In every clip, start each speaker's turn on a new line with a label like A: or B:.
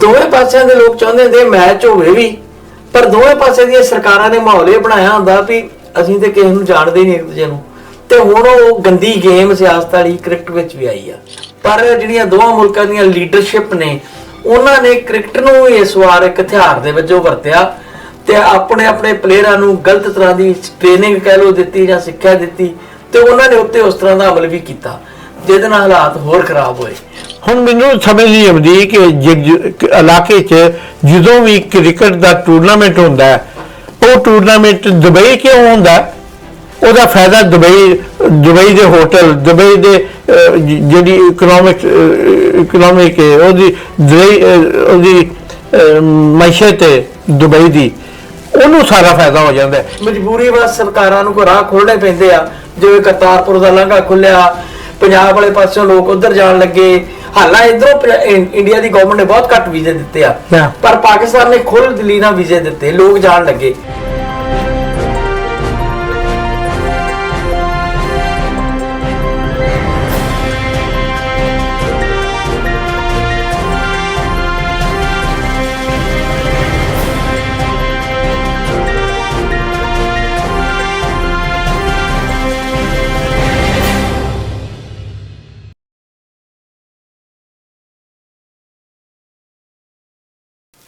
A: ਦੋਵੇਂ ਪਾਸਿਆਂ ਦੇ ਲੋਕ ਚਾਹੁੰਦੇ ਹੁੰਦੇ ਮੈਚ ਹੋਵੇ ਵੀ, ਪਰ ਦੋਵੇਂ ਪਾਸੇ ਦੀਆਂ ਸਰਕਾਰਾਂ ਨੇ ਮਾਹੌਲ ਇਹ ਬਣਾਇਆ ਹੁੰਦਾ ਵੀ ਅਸੀਂ ਤੇ ਕਿਸੇ ਨੂੰ ਜਾਣਦੇ ਨਹੀਂ ਇੱਕ ਦੂਜੇ ਨੂੰ। ਤੇ ਹੁਣ ਉਹ ਗੰਦੀ ਗੇਮ ਸਿਆਸਤ ਵਾਲੀ ਕ੍ਰਿਕਟ ਵਿੱਚ ਵੀ ਆਈ ਆ। ਪਰ ਜਿਹੜੀਆਂ ਦੋਵਾਂ ਮੁਲਕਾਂ ਦੀਆਂ ਲੀਡਰਸ਼ਿਪ ਨੇ, ਉਹਨਾਂ ਨੇ ਕ੍ਰਿਕਟ ਨੂੰ ਇਸ ਵਾਰ ਇੱਕ ਹਥਿਆਰ ਦੇ ਵਜੋਂ ਵਰਤਿਆ ਤੇ ਆਪਣੇ ਆਪਣੇ ਪਲੇਅਰਾਂ ਨੂੰ ਗਲਤ ਤਰ੍ਹਾਂ ਦੀ ਟ੍ਰੇਨਿੰਗ ਕਹਿ ਲੋ ਦਿੱਤੀ ਜਾਂ ਸਿੱਖਿਆ ਦਿੱਤੀ ਤੇ ਉਹਨਾਂ ਨੇ ਉੱਤੇ ਉਸ ਤਰ੍ਹਾਂ ਦਾ ਅਮਲ ਵੀ ਕੀਤਾ, ਜਿਹਦੇ ਨਾਲ ਹਾਲਾਤ ਹੋਰ ਖਰਾਬ ਹੋਏ।
B: ਹੁਣ ਮੈਨੂੰ ਸਮਝ ਨਹੀਂ ਆਉਂਦੀ ਕਿ ਜਿ- ਇਲਾਕੇ 'ਚ ਜਦੋਂ ਵੀ ਕ੍ਰਿਕਟ ਦਾ ਟੂਰਨਾਮੈਂਟ ਹੁੰਦਾ ਹੈ, ਉਹ ਟੂਰਨਾਮੈਂਟ ਦੁਬਈ ਕਿਉਂ ਹੁੰਦਾ ਉਹਦਾ ਫਾਇਦਾ ਦੁਬਈ ਦੁਬਈ ਦੇ ਹੋਟਲ ਦੁਬਈ ਦੇ ਜਿਹੜੀ ਇਕਨੋਮਿਕ ਇਕਨੋਮਿਕ ਹੈ ਉਹਦੀ ਦੁਬਈ, ਉਹਦੀ ਮੈਸ਼ਤ ਹੈ ਦੁਬਈ ਦੀ ਉਹਨੂੰ ਸਾਰਾ ਫਾਇਦਾ ਹੋ ਜਾਂਦਾ
A: ਮਜਬੂਰੀ ਵਾਸ ਸਰਕਾਰਾਂ ਨੂੰ ਕੋ ਰਾਹ ਖੋਲਣੇ ਪੈਂਦੇ ਆ ਜਿਵੇਂ ਕਰਤਾਰਪੁਰ ਦਾ ਲਾਂਘਾ ਖੁੱਲਿਆ ਪੰਜਾਬ ਵਾਲੇ ਪਾਸਿਓਂ ਲੋਕ ਉਧਰ ਜਾਣ ਲੱਗੇ ਹਾਲਾਂ ਇਧਰੋਂ ਇੰਡੀਆ ਦੀ ਗਵਰਨਮੈਂਟ ਨੇ ਬਹੁਤ ਘੱਟ ਵੀਜ਼ੇ ਦਿੱਤੇ ਆ. ਪਰ ਪਾਕਿਸਤਾਨ ਨੇ ਖੁੱਲ੍ਹ ਦਿਲੀ ਨਾਲ ਵੀਜ਼ੇ ਦਿੱਤੇ ਲੋਕ ਜਾਣ ਲੱਗੇ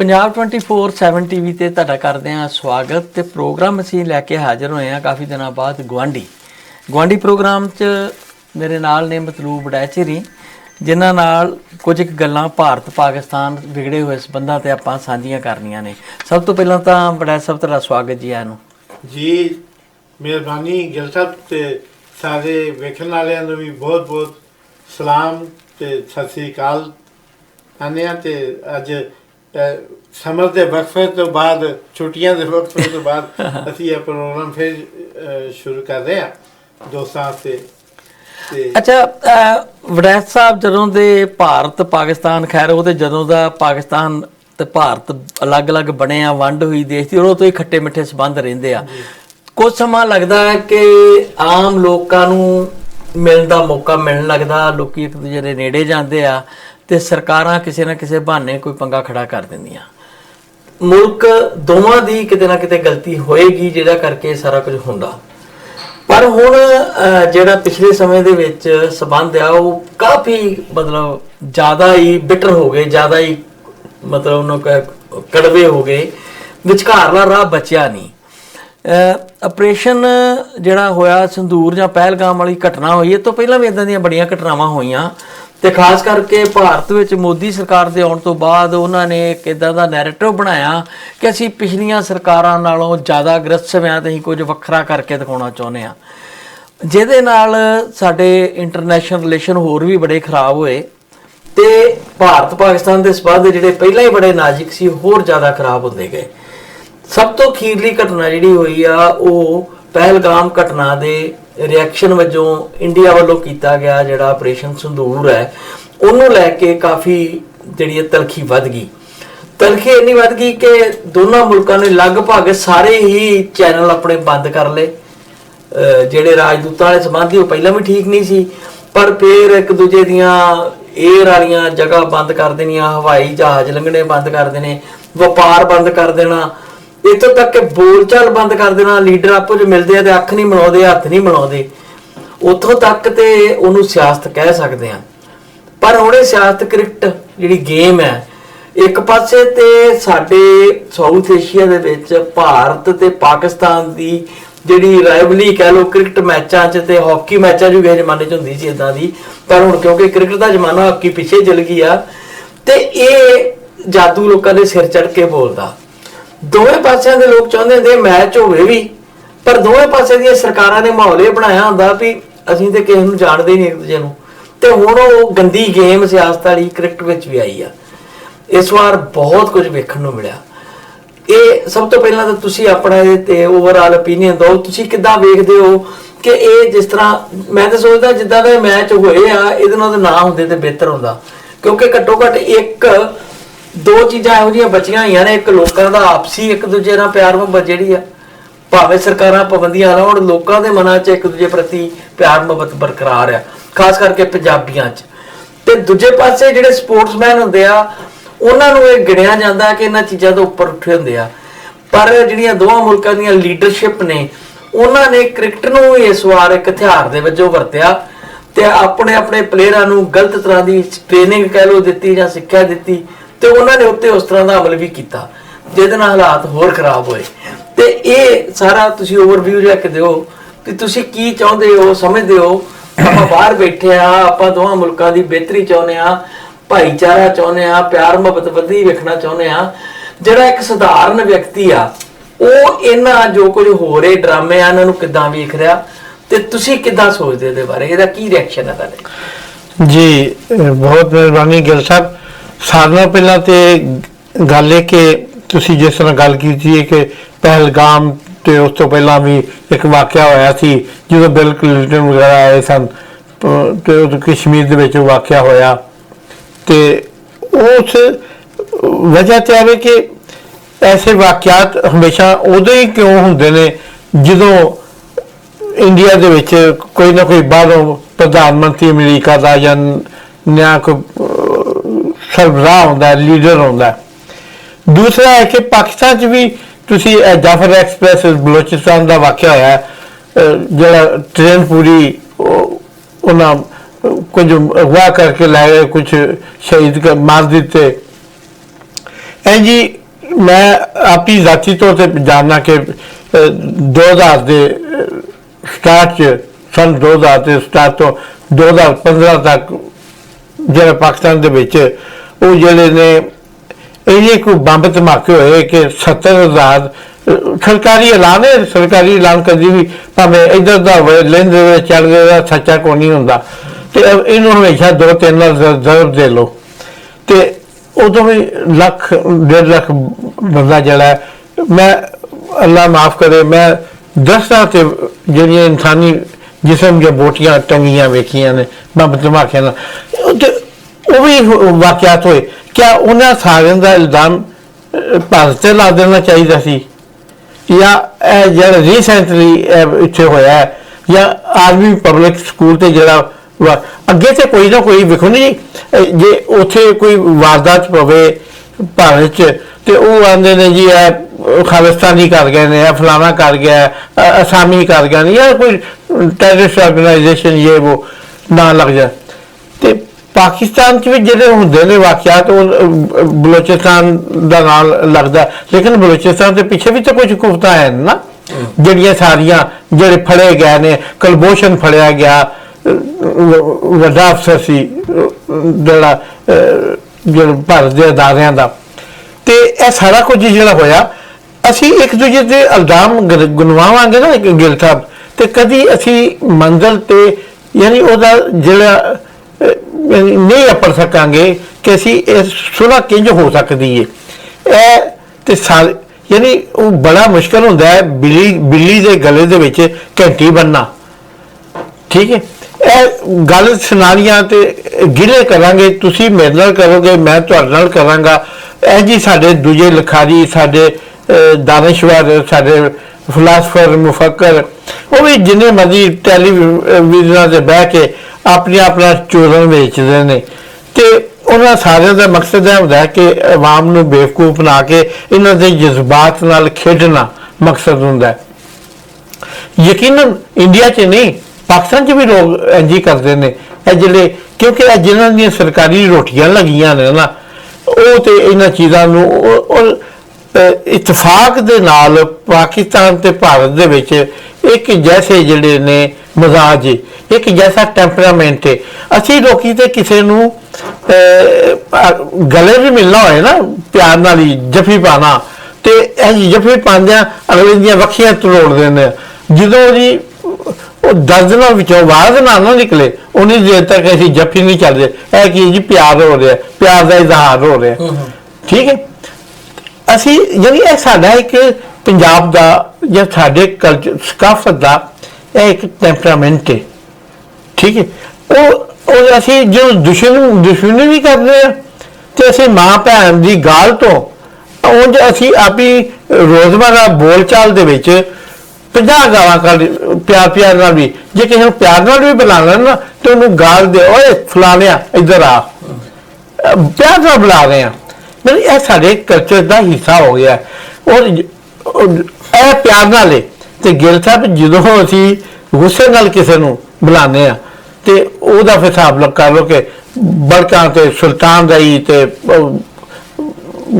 A: ਪੰਜਾਬ 24/7 ਟੀਵੀ ਤੇ ਤੁਹਾਡਾ ਕਰਦੇ ਹਾਂ ਸਵਾਗਤ ਤੇ ਪ੍ਰੋਗਰਾਮ ਅਸੀਂ ਲੈ ਕੇ ਹਾਜ਼ਰ ਹੋਏ ਹਾਂ ਕਾਫੀ ਦਿਨਾਂ ਬਾਅਦ ਗਵਾਂਢੀ ਗਵਾਂਢੀ ਪ੍ਰੋਗਰਾਮ 'ਚ ਮੇਰੇ ਨਾਲ ਨੇ ਮਤਲੂਬ ਡੈਚਰੀ ਜਿਨ੍ਹਾਂ ਨਾਲ ਕੁਝ ਕੁ ਗੱਲਾਂ ਭਾਰਤ ਪਾਕਿਸਤਾਨ ਵਿਗੜੇ ਹੋਏ ਸਬੰਧਾਂ ਤੇ ਆਪਾਂ ਸਾਂਝੀਆਂ ਕਰਨੀਆਂ ਨੇ। ਸਭ ਤੋਂ ਪਹਿਲਾਂ ਤਾਂ ਬੜਾ ਸਭ ਤੁਹਾਡਾ ਸਵਾਗਤ ਜੀ ਆਇਆਂ
C: ਜੀ, ਮਿਹਰਬਾਨੀ ਗਿਲ ਸਾਹਿਬ ਤੇ ਸਾਰੇ ਵੇਖਣ ਵਾਲਿਆਂ ਨੂੰ ਵੀ ਬਹੁਤ ਬਹੁਤ ਸਲਾਮ ਤੇ ਸਤਿ ਸ੍ਰੀ ਅਕਾਲ। ਆਨਿਆ ਤੇ ਅੱਜ ਸਮਰ ਦੇ ਵਕਫੇ ਤੋਂ ਬਾਅਦ ਛੁੱਟੀਆਂ ਦੇ ਵਕਫੇ ਤੋਂ ਬਾਅਦ ਅਸੀਂ ਇਹ ਪ੍ਰੋਗਰਾਮ ਫਿਰ ਸ਼ੁਰੂ ਕਰ ਰਹੇ ਹਾਂ ਦੋਸਤਾਂ ਤੇ
A: ਅੱਛਾ ਵੜੈਤ ਸਾਹਿਬ ਜਦੋਂ ਦੇ ਭਾਰਤ ਪਾਕਿਸਤਾਨ ਖੈਰ ਉਹ ਤੇ ਜਦੋਂ ਦਾ ਪਾਕਿਸਤਾਨ ਤੇ ਭਾਰਤ ਅਲੱਗ-ਅਲੱਗ ਬਣੇ ਆ ਵੰਡ ਹੋਈ ਦੇਸ਼ ਦੀ ਉਦੋਂ ਤੋਂ ਹੀ ਖੱਟੇ ਮਿੱਠੇ ਸਬੰਧ ਰਹਿੰਦੇ ਆ। ਕੁਝ ਸਮਾਂ ਲੱਗਦਾ ਹੈ ਕਿ ਆਮ ਲੋਕਾਂ ਨੂੰ ਮਿਲਣ ਦਾ ਮੌਕਾ ਮਿਲਣ ਲੱਗਦਾ ਲੋਕੀ ਇੱਕ ਦੂਜੇ ਦੇ ਨੇੜੇ ਜਾਂਦੇ ਆ। ਤੇ ਸਰਕਾਰਾਂ ਕਿਸੇ ਨਾ ਕਿਸੇ ਬਹਾਨੇ ਕੋਈ ਪੰਗਾ ਖੜਾ ਕਰ ਦਿੰਦੀਆਂ। ਮੁਲਕ ਦੋਵਾਂ ਦੀ ਕਿਤੇ ਨਾ ਕਿਤੇ ਗਲਤੀ ਹੋਏਗੀ ਜਿਹਦਾ ਕਰਕੇ ਸਾਰਾ ਕੁਝ ਹੁੰਦਾ। ਪਰ ਹੁਣ ਜਿਹੜਾ ਪਿਛਲੇ ਸਮੇਂ ਦੇ ਵਿੱਚ ਸਬੰਧ ਆ, ਉਹ ਕਾਫੀ ਮਤਲਬ ਜ਼ਿਆਦਾ ਹੀ ਬਿਟਰ ਹੋ ਗਏ, ਜ਼ਿਆਦਾ ਹੀ ਮਤਲਬ ਉਹਨੂੰ ਕਹਿ- ਕੜਵੇ ਹੋ ਗਏ। ਵਿਚਕਾਰਲਾ ਰਾਹ ਬਚਿਆ ਨਹੀਂ। ਆਪਰੇਸ਼ਨ ਜਿਹੜਾ ਹੋਇਆ, ਸੰਦੂਰ ਜਾਂ ਪਹਿਲਗਾਮ ਵਾਲੀ ਘਟਨਾ ਹੋਈ, ਇਹ ਤੋਂ ਪਹਿਲਾਂ ਵੀ ਇਦਾਂ ਦੀਆਂ ਬੜੀਆਂ ਘਟਨਾਵਾਂ ਹੋਈਆਂ। ਤੇ ਖਾਸ ਕਰਕੇ ਭਾਰਤ ਵਿੱਚ ਮੋਦੀ ਸਰਕਾਰ ਦੇ ਆਉਣ ਤੋਂ ਬਾਅਦ ਉਹਨਾਂ ਨੇ ਇੱਕ ਇਦਾਂ ਦਾ ਨੈਰੇਟਿਵ ਬਣਾਇਆ ਕਿ ਅਸੀਂ ਪਿਛਲੀਆਂ ਸਰਕਾਰਾਂ ਨਾਲੋਂ ਜ਼ਿਆਦਾ ਅਗਰੈਸਿਵ ਹਾਂ ਤੇ ਅਸੀਂ ਕੁਝ ਵੱਖਰਾ ਕਰਕੇ ਦਿਖਾਉਣਾ ਚਾਹੁੰਦੇ ਹਾਂ। ਜਿਹਦੇ ਨਾਲ ਸਾਡੇ ਇੰਟਰਨੈਸ਼ਨਲ ਰਿਲੇਸ਼ਨ ਹੋਰ ਵੀ ਬੜੇ ਖਰਾਬ ਹੋਏ ਤੇ ਭਾਰਤ ਪਾਕਿਸਤਾਨ ਦੇ ਸਬੰਧ ਜਿਹੜੇ ਪਹਿਲਾਂ ਹੀ ਬੜੇ ਨਾਜ਼ੁਕ ਸੀ, ਹੋਰ ਜ਼ਿਆਦਾ ਖਰਾਬ ਹੁੰਦੇ ਗਏ। ਸਭ ਤੋਂ ਅਖੀਰਲੀ ਘਟਨਾ ਜਿਹੜੀ ਹੋਈ ਆ, ਉਹ ਪਹਿਲਗਾਮ ਘਟਨਾ ਦੇ ਰਿਐਕਸ਼ਨ ਵਜੋਂ ਇੰਡੀਆ ਵੱਲੋਂ ਕੀਤਾ ਗਿਆ ਜਿਹੜਾ ਆਪਰੇਸ਼ਨ ਸੰਧੂਰ ਹੈ, ਉਹਨੂੰ ਲੈ ਕੇ ਕਾਫੀ ਜਿਹੜੀ ਇਹ ਤਲਖੀ ਵੱਧ ਗਈ। ਤਲਖੀ ਇੰਨੀ ਵੱਧ ਗਈ ਕਿ ਦੋਨਾਂ ਮੁਲਕਾਂ ਨੇ ਲਗਭਗ ਸਾਰੇ ਹੀ ਚੈਨਲ ਆਪਣੇ ਬੰਦ ਕਰ ਲਏ। ਜਿਹੜੇ ਰਾਜਦੂਤਾਂ ਵਾਲੇ ਸੰਬੰਧੀ ਉਹ ਪਹਿਲਾਂ ਵੀ ਠੀਕ ਨਹੀਂ ਸੀ, ਪਰ ਫਿਰ ਇੱਕ ਦੂਜੇ ਦੀਆਂ ਏਅਰ ਵਾਲੀਆਂ ਜਗ੍ਹਾ ਬੰਦ ਕਰ ਦੇਣੀਆਂ, ਹਵਾਈ ਜਹਾਜ਼ ਲੰਘਣੇ ਬੰਦ ਕਰ ਦੇਣੇ, ਵਪਾਰ ਬੰਦ ਕਰ ਦੇਣਾ ਇੱਥੋਂ ਤੱਕ ਕਿ ਬੋਲਚਾਲ ਬੰਦ ਕਰ ਦੇਣਾ, ਲੀਡਰ ਆਪੋ ਚ ਮਿਲਦੇ ਆ ਤੇ ਅੱਖ ਨਹੀਂ ਮਿਲਾਉਂਦੇ ਹੱਥ ਨਹੀਂ ਮਿਲਾਉਂਦੇ ਉੱਥੋਂ ਤੱਕ ਤੇ ਉਹਨੂੰ ਸਿਆਸਤ ਕਹਿ ਸਕਦੇ ਆ। ਪਰ ਹੁਣ ਇਹ ਸਿਆਸਤ ਕ੍ਰਿਕਟ ਜਿਹੜੀ ਗੇਮ ਹੈ, ਇੱਕ ਪਾਸੇ ਤੇ ਸਾਡੇ ਸਾਊਥ ਏਸ਼ੀਆ ਦੇ ਵਿੱਚ ਭਾਰਤ ਤੇ ਪਾਕਿਸਤਾਨ ਦੀ ਜਿਹੜੀ ਰਾਈਵਲੀ ਕਹਿ ਲੋ ਕ੍ਰਿਕਟ ਮੈਚਾਂ 'ਚ ਤੇ ਹਾਕੀ ਮੈਚਾਂ 'ਚ ਵੀ ਜ਼ਮਾਨੇ 'ਚ ਹੁੰਦੀ ਸੀ ਇਦਾਂ ਦੀ। ਪਰ ਹੁਣ ਕਿਉਂਕਿ ਕ੍ਰਿਕਟ ਦਾ ਜ਼ਮਾਨਾ ਹਾਕੀ ਪਿੱਛੇ ਚਲ ਆ ਤੇ ਇਹ ਜਾਦੂ ਲੋਕਾਂ ਦੇ ਸਿਰ ਚੜ ਕੇ ਬੋਲਦਾ। ਦੋਵੇਂ ਪਾਸਿਆਂ ਦੇ ਲੋਕ ਚਾਹੁੰਦੇ ਹੁੰਦੇ ਮੈਚ ਹੋਵੇ ਵੀ, ਪਰ ਦੋਵੇਂ ਪਾਸੇ ਦੀਆਂ ਸਰਕਾਰਾਂ ਨੇ ਮਾਹੌਲ ਇਹ ਬਣਾਇਆ ਹੁੰਦਾ ਵੀ ਅਸੀਂ ਤੇ ਕਿਸੇ ਨੂੰ ਜਾਣਦੇ ਨਹੀਂ ਇੱਕ ਦੂਜੇ ਨੂੰ। ਤੇ ਹੁਣ ਉਹ ਗੰਦੀ ਗੇਮ ਸਿਆਸਤ ਵਾਲੀ ਕ੍ਰਿਕਟ ਵਿੱਚ ਵੀ ਆਈ ਆ। ਇਸ ਵਾਰ ਬਹੁਤ ਕੁਝ ਵੇਖਣ ਨੂੰ ਮਿਲਿਆ। ਇਹ ਸਭ ਤੋਂ ਪਹਿਲਾਂ ਤਾਂ ਤੁਸੀਂ ਆਪਣਾ ਇਹਦੇ ਤੇ ਓਵਰਆਲ opinion ਦਿਓ। ਤੁਸੀਂ ਕਿੱਦਾਂ ਵੇਖਦੇ ਹੋ ਕਿ ਇਹ ਜਿਸ ਤਰ੍ਹਾਂ, ਮੈਂ ਤਾਂ ਸੋਚਦਾ ਜਿੱਦਾਂ ਦੇ ਮੈਚ ਹੋਏ ਆ, ਇਹਦੇ ਨਾਲ ਨਾ ਹੁੰਦੇ ਤੇ ਬਿਹਤਰ ਹੁੰਦਾ। ਕਿਉਂਕਿ ਘੱਟੋ ਘੱਟ ਇੱਕ ਦੋ ਚੀਜ਼ਾਂ ਇਹੋ ਜਿਹੀਆਂ ਬਚੀਆਂ ਹੋਈਆਂ ਨੇ, ਇੱਕ ਲੋਕਾਂ ਦਾ ਆਪਸੀ, ਇੱਕ ਦੂਜੇ ਨਾਲ ਪਿਆਰ ਮੁਹੱਬਤ ਜਿਹੜੀ ਆ, ਭਾਵੇਂ ਸਰਕਾਰਾਂ ਪਾਬੰਦੀਆਂ ਲਾਉਣ ਲੋਕਾਂ ਦੇ ਮਨਾਂ 'ਚ ਇੱਕ ਦੂਜੇ ਪ੍ਰਤੀ ਪਿਆਰ ਮੁਹੱਬਤ ਬਰਕਰਾਰ ਆ, ਖਾਸ ਕਰਕੇ ਪੰਜਾਬੀਆਂ 'ਚ। ਤੇ ਦੂਜੇ ਪਾਸੇ ਜਿਹੜੇ ਸਪੋਰਟਸਮੈਨ ਹੁੰਦੇ ਆ, ਉਹਨਾਂ ਨੂੰ ਇਹ ਗਿਣਿਆ ਜਾਂਦਾ ਕਿ ਇਹਨਾਂ ਚੀਜ਼ਾਂ ਤੋਂ ਉੱਪਰ ਉੱਠੇ ਹੁੰਦੇ ਆ। ਪਰ ਜਿਹੜੀਆਂ ਦੋਵਾਂ ਮੁਲਕਾਂ ਦੀਆਂ ਲੀਡਰਸ਼ਿਪ ਨੇ, ਉਹਨਾਂ ਨੇ ਕ੍ਰਿਕਟ ਨੂੰ ਇਸ ਵਾਰ ਇੱਕ ਹਥਿਆਰ ਦੇ ਵਜੋਂ ਵਰਤਿਆ ਤੇ ਆਪਣੇ ਆਪਣੇ ਪਲੇਅਰਾਂ ਨੂੰ ਗਲਤ ਤਰ੍ਹਾਂ ਦੀ ਟ੍ਰੇਨਿੰਗ ਕਹਿ ਲਓ ਦਿੱਤੀ ਜਾਂ ਸਿੱਖਿਆ ਦਿੱਤੀ। ਤੇ ਉਹਨਾਂ ਨੇ ਉੱਤੇ ਉਸ ਤਰ੍ਹਾਂ ਦਾ ਅਮਲ ਵੀ ਕੀਤਾ, ਜਿਹਦੇ ਨਾਲ ਹਾਲਾਤ ਹੋਰ ਖਰਾਬ ਹੋਏ। ਤੇ ਇਹ ਸਾਰਾ ਤੁਸੀਂ ਓਵਰਵਿਊ ਲੈ ਕੇ ਦਿਓ ਕਿ ਤੁਸੀਂ ਕੀ ਚਾਹੁੰਦੇ ਹੋ, ਸਮਝਦੇ ਹੋ? ਆਪਾਂ ਬਾਹਰ ਬੈਠੇ ਆ ਆਪਾਂ ਦੋਵਾਂ ਮੁਲਕਾਂ ਦੀ ਬਿਹਤਰੀ ਚਾਹੁੰਦੇ ਆ ਭਾਈਚਾਰਾ ਚਾਹੁੰਦੇ ਆ ਪਿਆਰ ਮੁਹੱਬਤ ਵਧੀ ਵੇਖਣਾ ਚਾਹੁੰਦੇ ਆ ਜਿਹੜਾ ਇੱਕ ਸਧਾਰਨ ਵਿਅਕਤੀ ਆ, ਉਹ ਇਹਨਾਂ ਜੋ ਕੁਝ ਹੋ ਰਹੇ ਡਰਾਮੇ ਆ, ਇਹਨਾਂ ਨੂੰ ਕਿਦਾਂ ਵੇਖ ਰਿਹਾ? ਤੇ ਤੁਸੀਂ ਕਿਦਾਂ ਸੋਚਦੇ ਇਹਦੇ ਬਾਰੇ? ਇਹਦਾ ਕੀ ਰਿਐਕਸ਼ਨ ਹੈ ਤੁਹਾਡੇ?
B: ਜੀ, ਬਹੁਤ ਮਿਹਰਬਾਨੀ ਗਿਲ ਸਾਹਿਬ। ਸਾਰਿਆਂ ਨਾਲੋਂ ਪਹਿਲਾਂ ਤੇ ਗੱਲ ਇਹ ਕਿ ਤੁਸੀਂ ਜਿਸ ਤਰ੍ਹਾਂ ਗੱਲ ਕੀਤੀ ਹੈ ਕਿ ਪਹਿਲਗਾਮ ਤੇ ਉਸ ਤੋਂ ਪਹਿਲਾਂ ਵੀ ਇੱਕ ਵਾਕਿਆ ਹੋਇਆ ਸੀ, ਜਦੋਂ ਬਿਲ ਕਲਿੰਟਨ ਵਗੈਰਾ ਆਏ ਸਨ ਪ- ਤੇ ਉਹ ਕਸ਼ਮੀਰ ਦੇ ਵਿੱਚ ਵਾਕਿਆ ਹੋਇਆ। ਤੇ ਉਸ ਵਜ੍ਹਾ ਤੇ ਆਵੇ ਕਿ ਐਸੇ ਵਾਕਿਆਤ ਹਮੇਸ਼ਾ ਉਦੋਂ ਹੀ ਕਿਉਂ ਹੁੰਦੇ ਨੇ, ਜਦੋਂ ਇੰਡੀਆ ਦੇ ਵਿੱਚ ਕੋਈ ਨਾ ਕੋਈ ਬਾਹਰੋਂ ਪ੍ਰਧਾਨ ਮੰਤਰੀ ਅਮਰੀਕਾ ਦਾ ਜਾਂ ਨਿਆ ਕੋਈ ਸਰਬਰਾਹ ਹੁੰਦਾ ਲੀਡਰ ਹੁੰਦਾ ਦੂਸਰਾ ਹੈ ਕਿ ਪਾਕਿਸਤਾਨ 'ਚ ਵੀ ਤੁਸੀਂ ਜਾਫਰ ਐਕਸਪ੍ਰੈਸ ਬਲੋਚਿਸਤਾਨ ਦਾ ਵਾਕਿਆ ਹੋਇਆ ਜਿਹੜਾ ਟ੍ਰੇਨ ਪੂਰੀ ਉਹਨਾਂ ਕੁਝ ਅਗਵਾ ਕਰਕੇ ਲੈ ਗਏ ਕੁਝ ਸ਼ਹੀਦ ਕਰ ਮਾਰ ਦਿੱਤੇ। ਐਂ ਜੀ ਮੈਂ ਆਪੀ ਜ਼ਾਤੀ ਤੌਰ ਤੇ ਜਾਣਨਾ ਕਿ ਅਹ, 2000 ਦੇ ਸਟਾਰਟ ਚ ਸਨ 2000 ਦੇ ਸਟਾਰਟ ਤੋਂ 2015 ਤੱਕ ਜਿਹੜਾ ਪਾਕਿਸਤਾਨ ਦੇ ਵਿੱਚ ਉਹ ਜਿਹੜੇ ਨੇ ਇਹ ਕੋਈ ਬੰਬ ਧਮਾਕੇ ਹੋਏ ਕਿ 70000 ਅਹ, ਸਰਕਾਰੀ ਐਲਾਨ ਹੈ ਸਰਕਾਰੀ ਐਲਾਨ ਕਦੀ ਵੀ ਭਾਵੇਂ ਇਧਰ ਦਾ ਹੋਵੇ ਲੈਂਦੇ ਹੋਏ ਚੱਲਦੇ ਦਾ ਸੱਚਾ ਕੋਈ ਨਹੀਂ ਹੁੰਦਾ। ਤੇ ਇਹਨੂੰ ਹਮੇਸ਼ਾ ਦੋ ਤਿੰਨ ਨਾਲ ਜ਼ਰਬ ਦੇ ਲਓ। ਤੇ ਉਦੋਂ ਵੀ ਲੱਖ ਡੇਢ ਲੱਖ ਬੰਦਾ ਜਿਹੜਾ ਮੈਂ ਅੱਲਾ ਮਾਫ ਕਰੇ ਮੈਂ ਦਸਾਂ ਤੇ ਜਿਹੜੀਆਂ ਇਨਸਾਨੀ ਜਿਸਮ ਜਾਂ ਬੋਟੀਆਂ ਟੰਗੀਆਂ ਵੇਖੀਆਂ ਨੇ ਬੰਬ ਧਮਾਕਿਆਂ ਨਾਲ ਉਹ ਵੀ ਵਾਕਿਆਤ ਹੋਏ। ਕਿਆ ਉਹਨਾਂ ਸਾਰਿਆਂ ਦਾ ਇਲਜ਼ਾਮ ਭਾਰਤ ਤੇ ਲਾ ਦੇਣਾ ਚਾਹੀਦਾ ਸੀ? ਜਾਂ ਇਹ ਜਿਹੜਾ ਰੀਸੈਂਟਲੀ ਇੱਥੇ ਹੋਇਆ ਜਾਂ ਆਰਮੀ ਪਬਲਿਕ ਸਕੂਲ ਤੇ ਜਿਹੜਾ ਵਾ- ਅੱਗੇ ਤੇ ਕੋਈ ਨਾ ਕੋਈ ਵੇਖੋ ਨਹੀਂ ਅਹ, ਜੇ ਉੱਥੇ ਕੋਈ ਵਾਰਦਾਤ ਪਵੇ ਭਾਰਤ ਚ, ਤੇ ਉਹ ਆਂਦੇ ਨੇ ਜੀ ਇਹ ਖਾਲਿਸਤਾਨੀ ਕਰ ਗਏ ਨੇ, ਇਹ ਫਲਾਣਾ ਕਰ ਗਿਆ ਅਸਾਮੀ ਕਰ ਗਿਆ ਨੇ, ਜਾਂ ਕੋਈ ਟੈਰਰਿਸਟ ਆਰਗੇਨਾਈਜੇਸ਼ਨ ਇਹ ਉਹ ਨਾ ਲੱਗ ਜਾ ਪਾਕਿਸਤਾਨ ਚ ਵੀ ਜਿਹੜੇ ਹੁੰਦੇ ਨੇ ਵਾਕਿਆਤ ਉਹ ਬਲੋਚਿਸਤਾਨ ਦਾ ਨਾਲ ਲੱਗਦਾ। ਲੇਕਿਨ ਬਲੋਚਿਸਤਾਨ ਦੇ ਪਿੱਛੇ ਵੀ ਤਾਂ ਕੁਝ ਕੁਫਤਾ ਹੈ ਨਾ ਜਿਹੜੀਆਂ ਸਾਰੀਆਂ ਜਿਹੜੇ ਫੜੇ ਗਏ ਨੇ ਕਲਬੋਸ਼ਨ ਫੜਿਆ ਗਿਆ ਵੱਡਾ ਅਫਸਰ ਸੀ ਜਿਹੜਾ ਅਹ, ਜਿਹੜਾ ਭਾਰਤ ਦੇ ਅਦਾਰਿਆਂ ਦਾ। ਤੇ ਇਹ ਸਾਰਾ ਕੁਝ ਜਿਹੜਾ ਹੋਇਆ ਅਸੀਂ ਇੱਕ ਦੂਜੇ ਦੇ ਇਲਜ਼ਾਮ ਗੁਣਵਾਵਾਂਗੇ ਨਾ ਇੱਕ ਗਿਲ ਸਾਹਿਬ ਤੇ ਕਦੀ ਅਸੀਂ ਮੰਜ਼ਲ ਤੇ ਯਾਨੀ ਉਹਦਾ ਜਿਹੜਾ ਨਹੀਂ ਅਪੜ ਸਕਾਂਗੇ ਕਿ ਅਸੀਂ ਇਹ ਸੁਲਾ ਕਿੰਜ ਹੋ ਸਕਦੀ ਹੈ ਇਹ ਤੇ ਸਾਰੇ ਯਾਨੀ ਉਹ ਬੜਾ ਮੁਸ਼ਕਲ ਹੁੰਦਾ ਹੈ ਬਿੱਲੀ ਬਿੱਲੀ ਦੇ ਗਲੇ ਦੇ ਵਿੱਚ ਘੰਟੀ ਬੰਨਣਾ ਠੀਕ ਹੈ ਇਹ ਗੱਲ ਸੁਣਾਲੀਆਂ ਤੇ ਗਿਲੇ ਕਰਾਂਗੇ ਤੁਸੀਂ ਮੇਰੇ ਨਾਲ ਕਰੋਗੇ ਮੈਂ ਤੁਹਾਡੇ ਨਾਲ ਕਰਾਂਗਾ। ਇਹ ਜੀ ਸਾਡੇ ਦੂਜੇ ਲਿਖਾਰੀ ਸਾਡੇ ਅਹ, ਦਾਨਸ਼ਵਰ ਸਾਡੇ ਫਿਲਾਸਫਰ ਮੁਫੱਕਰ, ਉਹ ਵੀ ਜਿੰਨੇ ਮਰਜ਼ੀ ਟੈਲੀਵਿਜ਼ਨਾਂ ਤੇ ਬਹਿ ਕੇ ਆਪਣੀ ਆਪਣਾ ਚੋਰਨ ਵੇਚਦੇ ਨੇ। ਤੇ ਉਹਨਾਂ ਸਾਰਿਆਂ ਦਾ ਮਕਸਦ ਇਹ ਹੁੰਦਾ ਕਿ ਆਵਾਮ ਨੂੰ ਬੇਵਕੂਫ ਬਣਾ ਕੇ ਇਹਨਾਂ ਦੇ ਜਜ਼ਬਾਤ ਨਾਲ ਖੇਡਣਾ ਮਕਸਦ ਹੁੰਦਾ ਹੈ। ਯਕੀਨਨ ਇੰਡੀਆ 'ਚ ਨਹੀਂ, ਪਾਕਿਸਤਾਨ 'ਚ ਵੀ ਲੋਕ ਇੰਝ ਹੀ ਕਰਦੇ ਨੇ। ਇਹ ਜਿਹੜੇ, ਕਿਉਂਕਿ ਇਹ ਜਿਨ੍ਹਾਂ ਦੀਆਂ ਸਰਕਾਰੀ ਰੋਟੀਆਂ ਲੱਗੀਆਂ ਨੇ ਨਾ, ਉਹ ਤੇ ਇਹਨਾਂ ਚੀਜ਼ਾਂ ਨੂੰ ਉਹ- ਇਤਫਾਕ ਦੇ ਨਾਲ ਪਾਕਿਸਤਾਨ ਤੇ ਭਾਰਤ ਦੇ ਵਿੱਚ ਇੱਕ ਜੈਸੇ ਜਿਹੜੇ ਨੇ ਮਜ਼ਾਜ ਇੱਕ ਜੈਸਾ ਟੈਂਪਰਾਮੈਂਟ ਹੈ। ਅਸੀਂ ਲੋਕੀ ਤੇ ਕਿਸੇ ਨੂੰ ਗਲੇ ਵੀ ਮਿਲਣਾ ਹੋਏ ਨਾ ਪਿਆਰ ਨਾਲ ਹੀ ਜਫੀ ਪਾਣਾ ਤੇ ਇਹ ਜਫੀ ਪਾਉਂਦਿਆਂ ਅਗਲੇ ਦੀਆਂ ਵੱਖੀਆਂ ਤੋੜ ਦਿੰਦੇ। ਜਦੋਂ ਉਹਦੀ ਉਹ ਦਰਜਨਾਂ ਵਿੱਚੋਂ ਆਵਾਜ਼ ਨਾ ਨਾ ਨਿਕਲੇ ਉਨੀ ਦੇਰ ਤੱਕ ਅਸੀਂ ਜੱਫੀ ਨਹੀਂ ਚੱਲਦੇ। ਇਹ ਕੀ ਜੀ ਪਿਆਰ ਹੋ ਰਿਹਾ ਪਿਆਰ ਦਾ ਇਜ਼ਹਾਰ ਹੋ ਰਿਹਾ। ਠੀਕ ਹੈ? ਅਸੀਂ ਯਾਨੀ ਇਹ ਸਾਡਾ ਇੱਕ ਪੰਜਾਬ ਦਾ ਜਾਂ ਸਾਡੇ ਕਲਚਰ ਸਕਾਫਤ ਦਾ ਇਹ ਇੱਕ ਟੈਂਪਰਾਮੈਂਟ ਹੈ। ਠੀਕ ਹੈ? ਉਹ ਉਹ ਅਸੀਂ ਜੋ ਦੁਸ਼ਮਣ, ਦੁਸ਼ਮਣੀ ਵੀ ਕਰਦੇ ਆ ਤੇ ਅਸੀਂ ਮਾਂ ਭੈਣ ਦੀ ਗਾਲ ਤੋਂ ਉਂਝ ਅਸੀਂ ਆਪੀ ਰੋਜ਼ਮਰਾ ਬੋਲਚਾਲ ਦੇ ਵਿੱਚ 50 ਗਾਲਾਂ ਕਰ ਪਿਆਰ ਪਿਆਰ ਨਾਲ ਵੀ, ਜੇ ਕਿਸੇ ਨੂੰ ਪਿਆਰ ਨਾਲ ਵੀ ਬੁਲਾਣਾ ਨਾ, ਤੇ ਉਹਨੂੰ ਗਾਲ ਦੇ, ਓਏ ਫਲਾਣਿਆ, ਇੱਧਰ ਆ। ਪਿਆਰ ਨਾਲ ਬੁਲਾ ਰਹੇ ਆ ਮਤਲਬ ਇਹ ਸਾਡੇ ਕਲਚਰ ਦਾ ਹਿੱਸਾ ਹੋ ਗਿਆ। ਔਰ ਇਹ ਪਿਆਰ ਨਾਲ ਹੈ ਤੇ ਗਿਲ ਸਾਹਿਬ, ਜਦੋਂ ਅਸੀਂ ਗੁੱਸੇ ਨਾਲ ਕਿਸੇ ਨੂੰ ਬੁਲਾਉਂਦੇ ਆ ਤੇ ਉਹਦਾ ਫਿਰ ਹਿਸਾਬ ਲਗ ਕਰ ਲਓ ਕਿ ਬੜਕਾਂ ਤੇ ਸੁਲਤਾਨ ਰਹੀ ਤੇ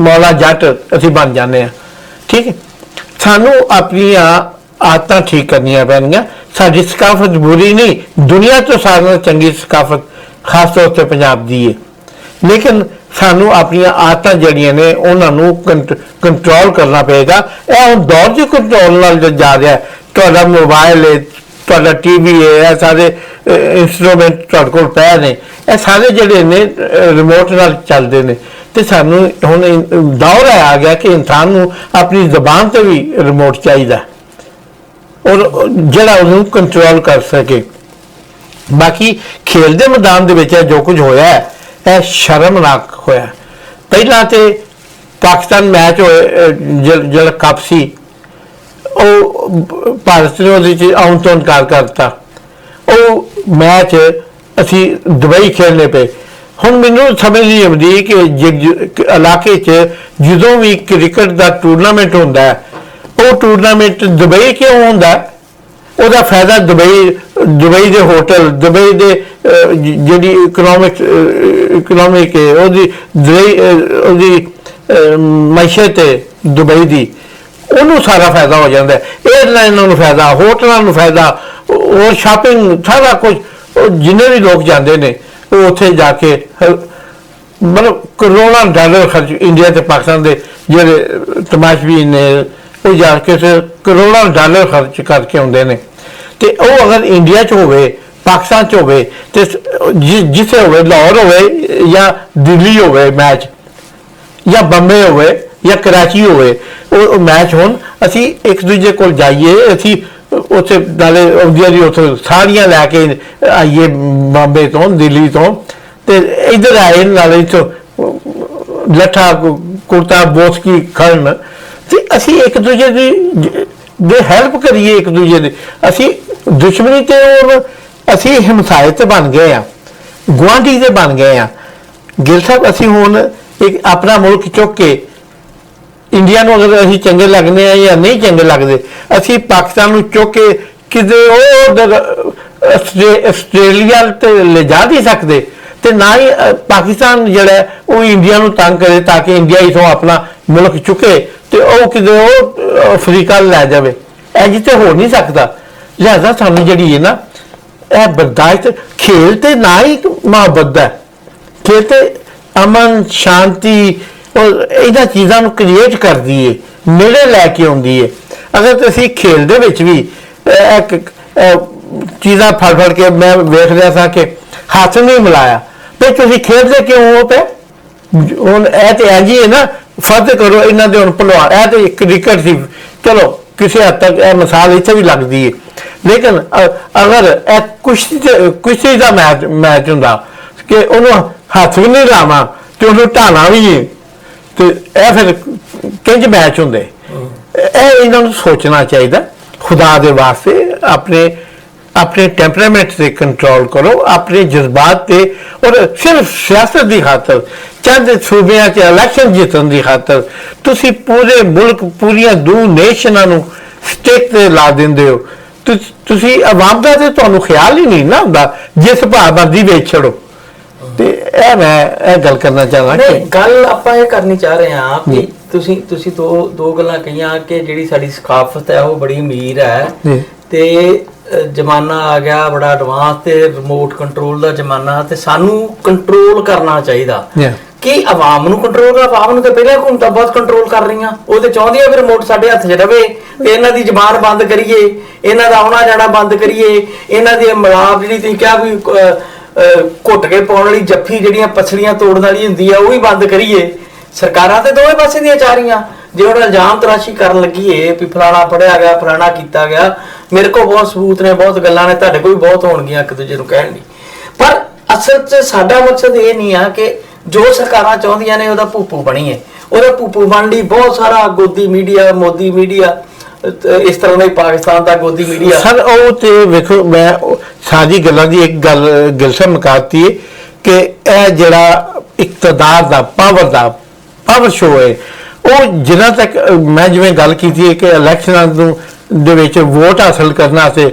B: ਮੌਲਾ ਜੱਟ ਅਸੀਂ ਬਣ ਜਾਂਦੇ ਆ ਠੀਕ ਹੈ? ਸਾਨੂੰ ਆਪਣੀਆਂ ਆਦਤਾਂ ਠੀਕ ਕਰਨੀਆਂ ਪੈਣਗੀਆਂ। ਸਾਡੀ ਸਕਾਫਤ ਬੁਰੀ ਨਹੀਂ। ਦੁਨੀਆ ਤੋਂ ਸਾਰਿਆਂ ਨਾਲੋਂ ਚੰਗੀ ਸਕਾਫਤ ਖਾਸ ਤੌਰ ਤੇ ਪੰਜਾਬ ਦੀ ਹੈ ਲੇਕਿਨ ਸਾਨੂੰ ਆਪਣੀਆਂ ਆਦਤਾਂ ਜਿਹੜੀਆਂ ਨੇ, ਉਹਨਾਂ ਨੂੰ ਕੰਟਰੋਲ ਕਰਨਾ ਪਏਗਾ। ਇਹ ਹੁਣ ਦੌਰ ਜੀ ਕੰਟਰੋਲ ਨਾਲ ਜਾ ਰਿਹਾ ਤੁਹਾਡਾ ਮੋਬਾਈਲ ਹੈ ਤੁਹਾਡਾ ਟੀਵੀ ਹੈ ਇਹ ਸਾਰੇ ਇਨਸਟਰੂਮੈਂਟ ਤੁਹਾਡੇ ਕੋਲ ਪਏ ਨੇ। ਇਹ ਸਾਰੇ ਜਿਹੜੇ ਨੇ ਰਿਮੋਟ ਨਾਲ ਚੱਲਦੇ ਨੇ। ਤੇ ਸਾਨੂੰ ਹੁਣ ਦੌਰ ਹੈ ਆ ਗਿਆ ਕਿ ਇਨਸਾਨ ਨੂੰ ਆਪਣੀ ਜ਼ਬਾਨ ਤੇ ਵੀ ਰਿਮੋਟ ਚਾਹੀਦਾ ਔਰ ਜਿਹੜਾ ਉਹਨੂੰ ਕੰਟਰੋਲ ਕਰ ਸਕੇ। ਬਾਕੀ ਖੇਲ ਦੇ ਮੈਦਾਨ ਦੇ ਵਿੱਚ ਇਹ ਜੋ ਕੁਝ ਹੋਇਆ ਹੈ ਇਹ ਸ਼ਰਮਨਾਕ ਹੋਇਆ। ਪਹਿਲਾਂ ਤੇ ਪਾਕਿਸਤਾਨ ਮੈਚ ਹੋਏ ਅਹ, ਜਿਹੜਾ ਕੱਪ ਸੀ। ਉਹ ਭਾਰਤ ਨੇ ਉਹਦੇ ਚ ਆਉਣ ਤੋਂ ਇਨਕਾਰ ਕਰਤਾ ਉਹ ਮੈਚ ਅਸੀਂ ਦੁਬਈ ਖੇਡਨੇ ਪਏ। ਹੁਣ ਮੈਨੂੰ ਸਮਝ ਨਹੀਂ ਆਉਂਦੀ ਕਿ ਜਿ- ਇਲਾਕੇ 'ਚ ਜਦੋਂ ਵੀ ਕ੍ਰਿਕਟ ਦਾ ਟੂਰਨਾਮੈਂਟ ਹੁੰਦਾ ਹੈ ਉਹ ਟੂਰਨਾਮੈਂਟ ਦੁਬਈ ਕਿਉਂ ਹੁੰਦਾ ਉਹਦਾ ਫਾਇਦਾ ਦੁਬਈ ਦੁਬਈ ਦੇ ਹੋਟਲ ਦੁਬਈ ਦੇ ਜਿਹੜੀ ਇਕਨੋਮਿਕ ਇਕਨੋਮਿਕ ਹੈ ਉਹਦੀ ਦੁਬਈ, ਉਹਦੀ ਅਹ, ਮਈਸ਼ਤ ਹੈ ਦੁਬਈ ਦੀ ਉਹਨੂੰ ਸਾਰਾ ਫਾਇਦਾ ਹੋ ਜਾਂਦਾ ਹੈ। 에ਅਰਲਾਈਨਾਂ ਨੂੰ ਫਾਇਦਾ ਹੋਟਲਾਂ ਨੂੰ ਫਾਇਦਾ ਹੋਰ ਸ਼ਾਪਿੰਗ ਸਾਰਾ ਕੁਝ ਉਹ ਜਿੰਨੇ ਵੀ ਲੋਕ ਜਾਂਦੇ ਨੇ ਉਹ ਉੱਥੇ ਜਾ ਕੇ ਮਤਲਬ ਕਰੋੜਾਂ ਡਾਲਰ ਖਰਚ ਇੰਡੀਆ ਤੇ ਪਾਕਿਸਤਾਨ ਦੇ ਜਿਹੜੇ ਤਮਾਸ਼ਬੀਨ ਨੇ ਉਹ ਜਾ ਕੇ ਕਰੋੜਾਂ ਡਾਲਰ ਖਰਚ ਕਰਕੇ ਆਉਂਦੇ ਨੇ। ਤੇ ਉਹ ਅਗਰ ਇੰਡੀਆ 'ਚ ਹੋਵੇ ਪਾਕਿਸਤਾਨ 'ਚ ਹੋਵੇ ਤੇ ਸ- ਜਿੱਥੇ ਹੋਵੇ, ਲਾਹੌਰ ਹੋਵੇ ਜਾਂ ਦਿੱਲੀ ਹੋਵੇ ਮੈਚ ਜਾਂ ਬੰਬੇ ਹੋਵੇ ਜਾਂ ਕਰਾਚੀ ਹੋਵੇ, ਉਹ ਮੈਚ ਹੋਣ, ਅਸੀਂ ਇੱਕ ਦੂਜੇ ਕੋਲ ਜਾਈਏ, ਅਸੀਂ ਉੱਥੇ ਨਾਲੇ ਆਉਂਦੀਆਂ ਦੀ ਉੱਥੇ ਸਾੜੀਆਂ ਲੈ ਕੇ ਆਈਏ ਬੰਬੇ ਤੋਂ, ਦਿੱਲੀ ਤੋਂ, ਤੇ ਇਧਰ ਆਏ ਨਾਲੇ ਇੱਥੋਂ, ਲੱਠਾ, ਕੁ- ਕੁੜਤਾ, ਬੋਸਕੀ ਖੜਨ ਤੇ ਅਸੀਂ ਇੱਕ ਦੂਜੇ ਦੀ ਦੇ ਹੈਲਪ ਕਰੀਏ ਇੱਕ ਦੂਜੇ ਦੀ। ਅਸੀਂ ਦੁਸ਼ਮਣੀ ਤੇ ਹੁਣ ਅਸੀਂ ਹਮਸਾਇਤ ਬਣ ਗਏ ਆ, ਗੁਆਂਢੀ ਦੇ ਬਣ ਗਏ ਆ। ਗਿਲ ਸਾਹਿਬ, ਅਸੀਂ ਹੁਣ ਇੱਕ ਆਪਣਾ ਮੁਲਕ ਚੁੱਕ ਕੇ ਇੰਡੀਆ ਨੂੰ ਅਗਰ ਅਸੀਂ ਚੰਗੇ ਲੱਗਦੇ ਆ ਜਾਂ ਨਹੀਂ ਚੰਗੇ ਲੱਗਦੇ, ਅਸੀਂ ਪਾਕਿਸਤਾਨ ਨੂੰ ਚੁੱਕ ਕੇ ਕਿਤੇ ਉਹ ਆਸਟ੍ਰੇ- ਆਸਟ੍ਰੇਲੀਆ ਤੇ ਲਿਜਾ ਨਹੀਂ ਸਕਦੇ ਤੇ ਨਾ ਹੀ ਪਾਕਿਸਤਾਨ ਜਿਹੜਾ ਉਹ ਇੰਡੀਆ ਨੂੰ ਤੰਗ ਕਰੇ ਤਾਂ ਕਿ ਇੰਡੀਆ ਇਥੋਂ ਆਪਣਾ ਮੁਲਕ ਚੁੱਕੇ ਤੇ ਉਹ ਕਿਤੇ ਉਹ ਅਫਰੀਕਾ ਲੈ ਜਾਵੇ। ਇਹ ਜਿੱਤੇ ਹੋ ਨਹੀਂ ਸਕਦਾ। ਲਿਹਾਜ਼ਾ ਸਾਨੂੰ ਜਿਹੜੀ ਹੈ ਨਾ ਇਹ ਬਰਦਾਸ਼ਤ ਖੇਲ ਤੇ ਨਾ ਹੀ ਮੁਹੱਬਤ ਦਾ ਹੈ। ਖੇਲ ਤੇ ਅਮਨ, ਸ਼ਾਂਤੀ ਔਰ ਇਹਨਾਂ ਚੀਜ਼ਾਂ ਨੂੰ ਕ੍ਰੀਏਟ ਕਰਦੀ ਏ, ਨੇੜੇ ਲੈ ਕੇ ਆਉਂਦੀ ਏ। ਅਗਰ ਤੁਸੀਂ ਖੇਲ ਦੇ ਵਿੱਚ ਵੀ ਇੱਕ ਚੀਜ਼ਾਂ ਫੜ ਫੜ ਕੇ ਮੈਂ ਵੇਖ ਰਿਹਾ ਸਾਂ ਕਿ ਹੱਥ ਨਹੀਂ ਮਿਲਾਇਆ। ਤੇ ਤੁਸੀਂ ਖੇਡਦੇ ਕਿਉਂ ਹੋ ਪਏ? ਹੁਣ ਇਹ ਤੇ ਇੰਜ ਹੀ ਹੈ ਨਾ, ਫਰਜ਼ ਕਰੋ ਇਹਨਾਂ ਦੇ ਹੁਣ ਭਲਵਾਨ, ਇਹ ਤੇ ਕ੍ਰਿਕਟ ਸੀ। ਚਲੋ, ਕਿਸੇ ਹੱਦ ਤੱਕ ਇਹ ਮਿਸਾਲ ਇੱਥੇ ਵੀ ਲੱਗਦੀ ਹੈ ਲੇਕਿਨ, ਅ- ਅਗਰ ਇਹ ਕੁਸ਼ਤੀ ਕੁਸ਼ਤੀ ਦਾ ਮੈਚ ਮੈਚ ਹੁੰਦਾ, ਕਿ ਉਹਨੂੰ ਹੱਥ ਵੀ ਨਹੀਂ ਲਾਵਾਂ ਤੇ ਉਹਨੂੰ ਢਾਣਾ ਵੀ ਹੈ ਤੇ ਇਹ ਫਿਰ ਕਿੰਜ ਮੈਚ ਹੁੰਦੇ? ਇਹ ਇਹਨਾਂ ਨੂੰ ਸੋਚਣਾ ਚਾਹੀਦਾ। ਖੁਦਾ ਦੇ ਵਾਸਤੇ ਆਪਣੇ ਆਪਣੇ ਟੈਂਪਰਾਮੈਂਟ ਤੇ ਕੰਟਰੋਲ ਕਰੋ, ਆਪਣੇ ਜਜ਼ਬਾਤ ਤੇ, ਔਰ ਸਿਰਫ ਸਿਆਸਤ ਦੀ ਖਾਤਰ, ਚੰਦ ਸੂਬਿਆਂ 'ਚ ਇਲੈਕਸ਼ਨ ਜਿੱਤਣ ਦੀ ਖਾਤਰ, ਤੁਸੀਂ ਪੂਰੇ ਮੁਲਕ, ਪੂਰੀਆਂ ਦੋ ਨੇਸ਼ਨਾਂ ਨੂੰ ਸਟੇਕ ਤੇ ਲਾ ਦਿੰਦੇ ਹੋ। ਤੁਸ- ਤੁਸੀਂ ਆਵਾਮ ਦਾ ਤੇ ਤੁਹਾਨੂੰ ਖਿਆਲ ਹੀ ਨਹੀਂ ਨਾ ਹੁੰਦਾ ਜਿਸ ਭਾਅ ਮਰਜ਼ੀ ਵੇਚ ਛੜੋ ਤੇ ਇਹ ਮੈਂ ਇਹ ਗੱਲ ਕਰਨਾ ਚਾਹਾਂ
A: ਨਹੀਂ
B: ਕਿ
A: ਗੱਲ ਆਪਾਂ ਇਹ ਕਰਨੀ ਚਾਹ ਰਹੇ ਹਾਂ ਕਿ ਤੁਸੀਂ ਤੁਸੀਂ ਦੋ ਦੋ ਗੱਲਾਂ ਕਹੀਆਂ ਕਿ ਜਿਹੜੀ ਸਾਡੀ ਸਕਾਫਤ ਹੈ ਉਹ ਬੜੀ ਅਮੀਰ ਹੈ
B: ਜੀ।
A: ਤੇ ਅ, ਜ਼ਮਾਨਾ ਆ ਗਿਆ ਬੜਾ ਐਡਵਾਂਸ ਤੇ ਰਿਮੋਟ ਕੰਟਰੋਲ ਦਾ ਜ਼ਮਾਨਾ ਤੇ ਸਾਨੂੰ ਕੰਟਰੋਲ ਕਰਨਾ ਚਾਹੀਦਾ
B: Yeah.
A: ਕਿ ਆਵਾਮ ਨੂੰ ਕੰਟਰੋਲ ਕਰ ਆਵਾਮ ਨੂੰ ਤਾਂ ਪਹਿਲਾਂ ਹਕੂਮਤਾਂ ਬਹੁਤ ਕੰਟਰੋਲ ਕਰ ਰਹੀਆਂ। ਉਹ ਤੇ ਚਾਹੁੰਦੀਆਂ ਵੀ ਰਿਮੋਟ ਸਾਡੇ ਹੱਥ 'ਚ ਰਵੇ। ਤੇ ਇਹਨਾਂ ਦੀ ਜ਼ਬਾਨ ਬੰਦ ਕਰੀਏ, ਇਹਨਾਂ ਦਾ ਆਉਣਾ ਜਾਣਾ ਬੰਦ ਕਰੀਏ, ਇਹਨਾਂ ਦੀ ਮਲਾਪ ਜਿਹੜੀ ਤੁਸੀਂ ਕਿਹਾ ਵੀ ਘੁੱਟ ਕੇ ਪਾਉਣ ਵਾਲੀ ਜੱਫੀ ਜਿਹੜੀਆਂ ਪਛੜੀਆਂ ਤੋੜਨ ਵਾਲੀ ਹੁੰਦੀ ਆ, ਉਹ ਵੀ ਬੰਦ ਕਰੀਏ। ਸਰਕਾਰਾਂ ਤੇ ਦੋਵੇਂ ਪਾਸੇ ਦੀਆਂ ਚਾਹ ਰਹੀਆਂ ਜੇ ਹੁਣ ਇਲਜ਼ਾਮ ਤਰਾਸ਼ੀ ਕਰਨ ਲੱਗੀਏ ਵੀ ਫਲਾਣਾ ਪੜਿਆ ਗਿਆ, ਫਲਾਣਾ ਕੀਤਾ ਗਿਆ, ਮੇਰੇ ਕੋਲ ਬਹੁਤ ਸਬੂਤ ਨੇ, ਬਹੁਤ ਗੱਲਾਂ ਨੇ, ਤੁਹਾਡੇ ਕੋਲ ਵੀ ਬਹੁਤ ਹੋਣਗੀਆਂ ਇੱਕ ਦੂਜੇ ਨੂੰ ਕਹਿਣ ਦੀ। ਪਰ ਅਸਲ 'ਚ ਸਾਡਾ ਮਕਸਦ ਇਹ ਨਹੀਂ ਆ ਕਿ ਜੋ ਸਰਕਾਰਾਂ ਚਾਹੁੰਦੀਆਂ ਨੇ ਉਹਦਾ ਭੂਪੂ ਬਣੀਏ। ਉਹਦਾ ਭੂਪੂ ਬਣਨ ਲਈ ਬਹੁਤ ਸਾਰਾ ਗੋਦੀ ਮੀਡੀਆ, ਮੋਦੀ ਮੀਡੀਆ ਇਸ ਤਰ੍ਹਾਂ ਦਾ ਪਾਕਿਸਤਾਨ ਦਾ ਗੋਦੀ ਮੀਡੀਆ।
B: ਸਰ, ਉਹ ਤੇ ਵੇਖੋ, ਮੈਂ ਸਾਰੀ ਗੱਲਾਂ ਦੀ ਇੱਕ ਗੱਲ ਗਿਲਸਾ ਮੁਕਾਤੀ ਹੈ ਕਿ ਇਹ ਜਿਹੜਾ ਇਕਤਦਾਰ ਦਾ, ਪਾਵਰ ਦਾ, ਪਾਵਰ ਸ਼ੋ ਹੈ ਉਹ ਜਿੰਨਾ ਤੱਕ ਮੈਂ ਜਿਵੇਂ ਗੱਲ ਕੀਤੀ ਹੈ ਕਿ ਇਲੈਕਸ਼ਨਾਂ ਨੂੰ, ਦੇ ਵਿੱਚ ਵੋਟ ਹਾਸਲ ਕਰਨਾ ਤੇ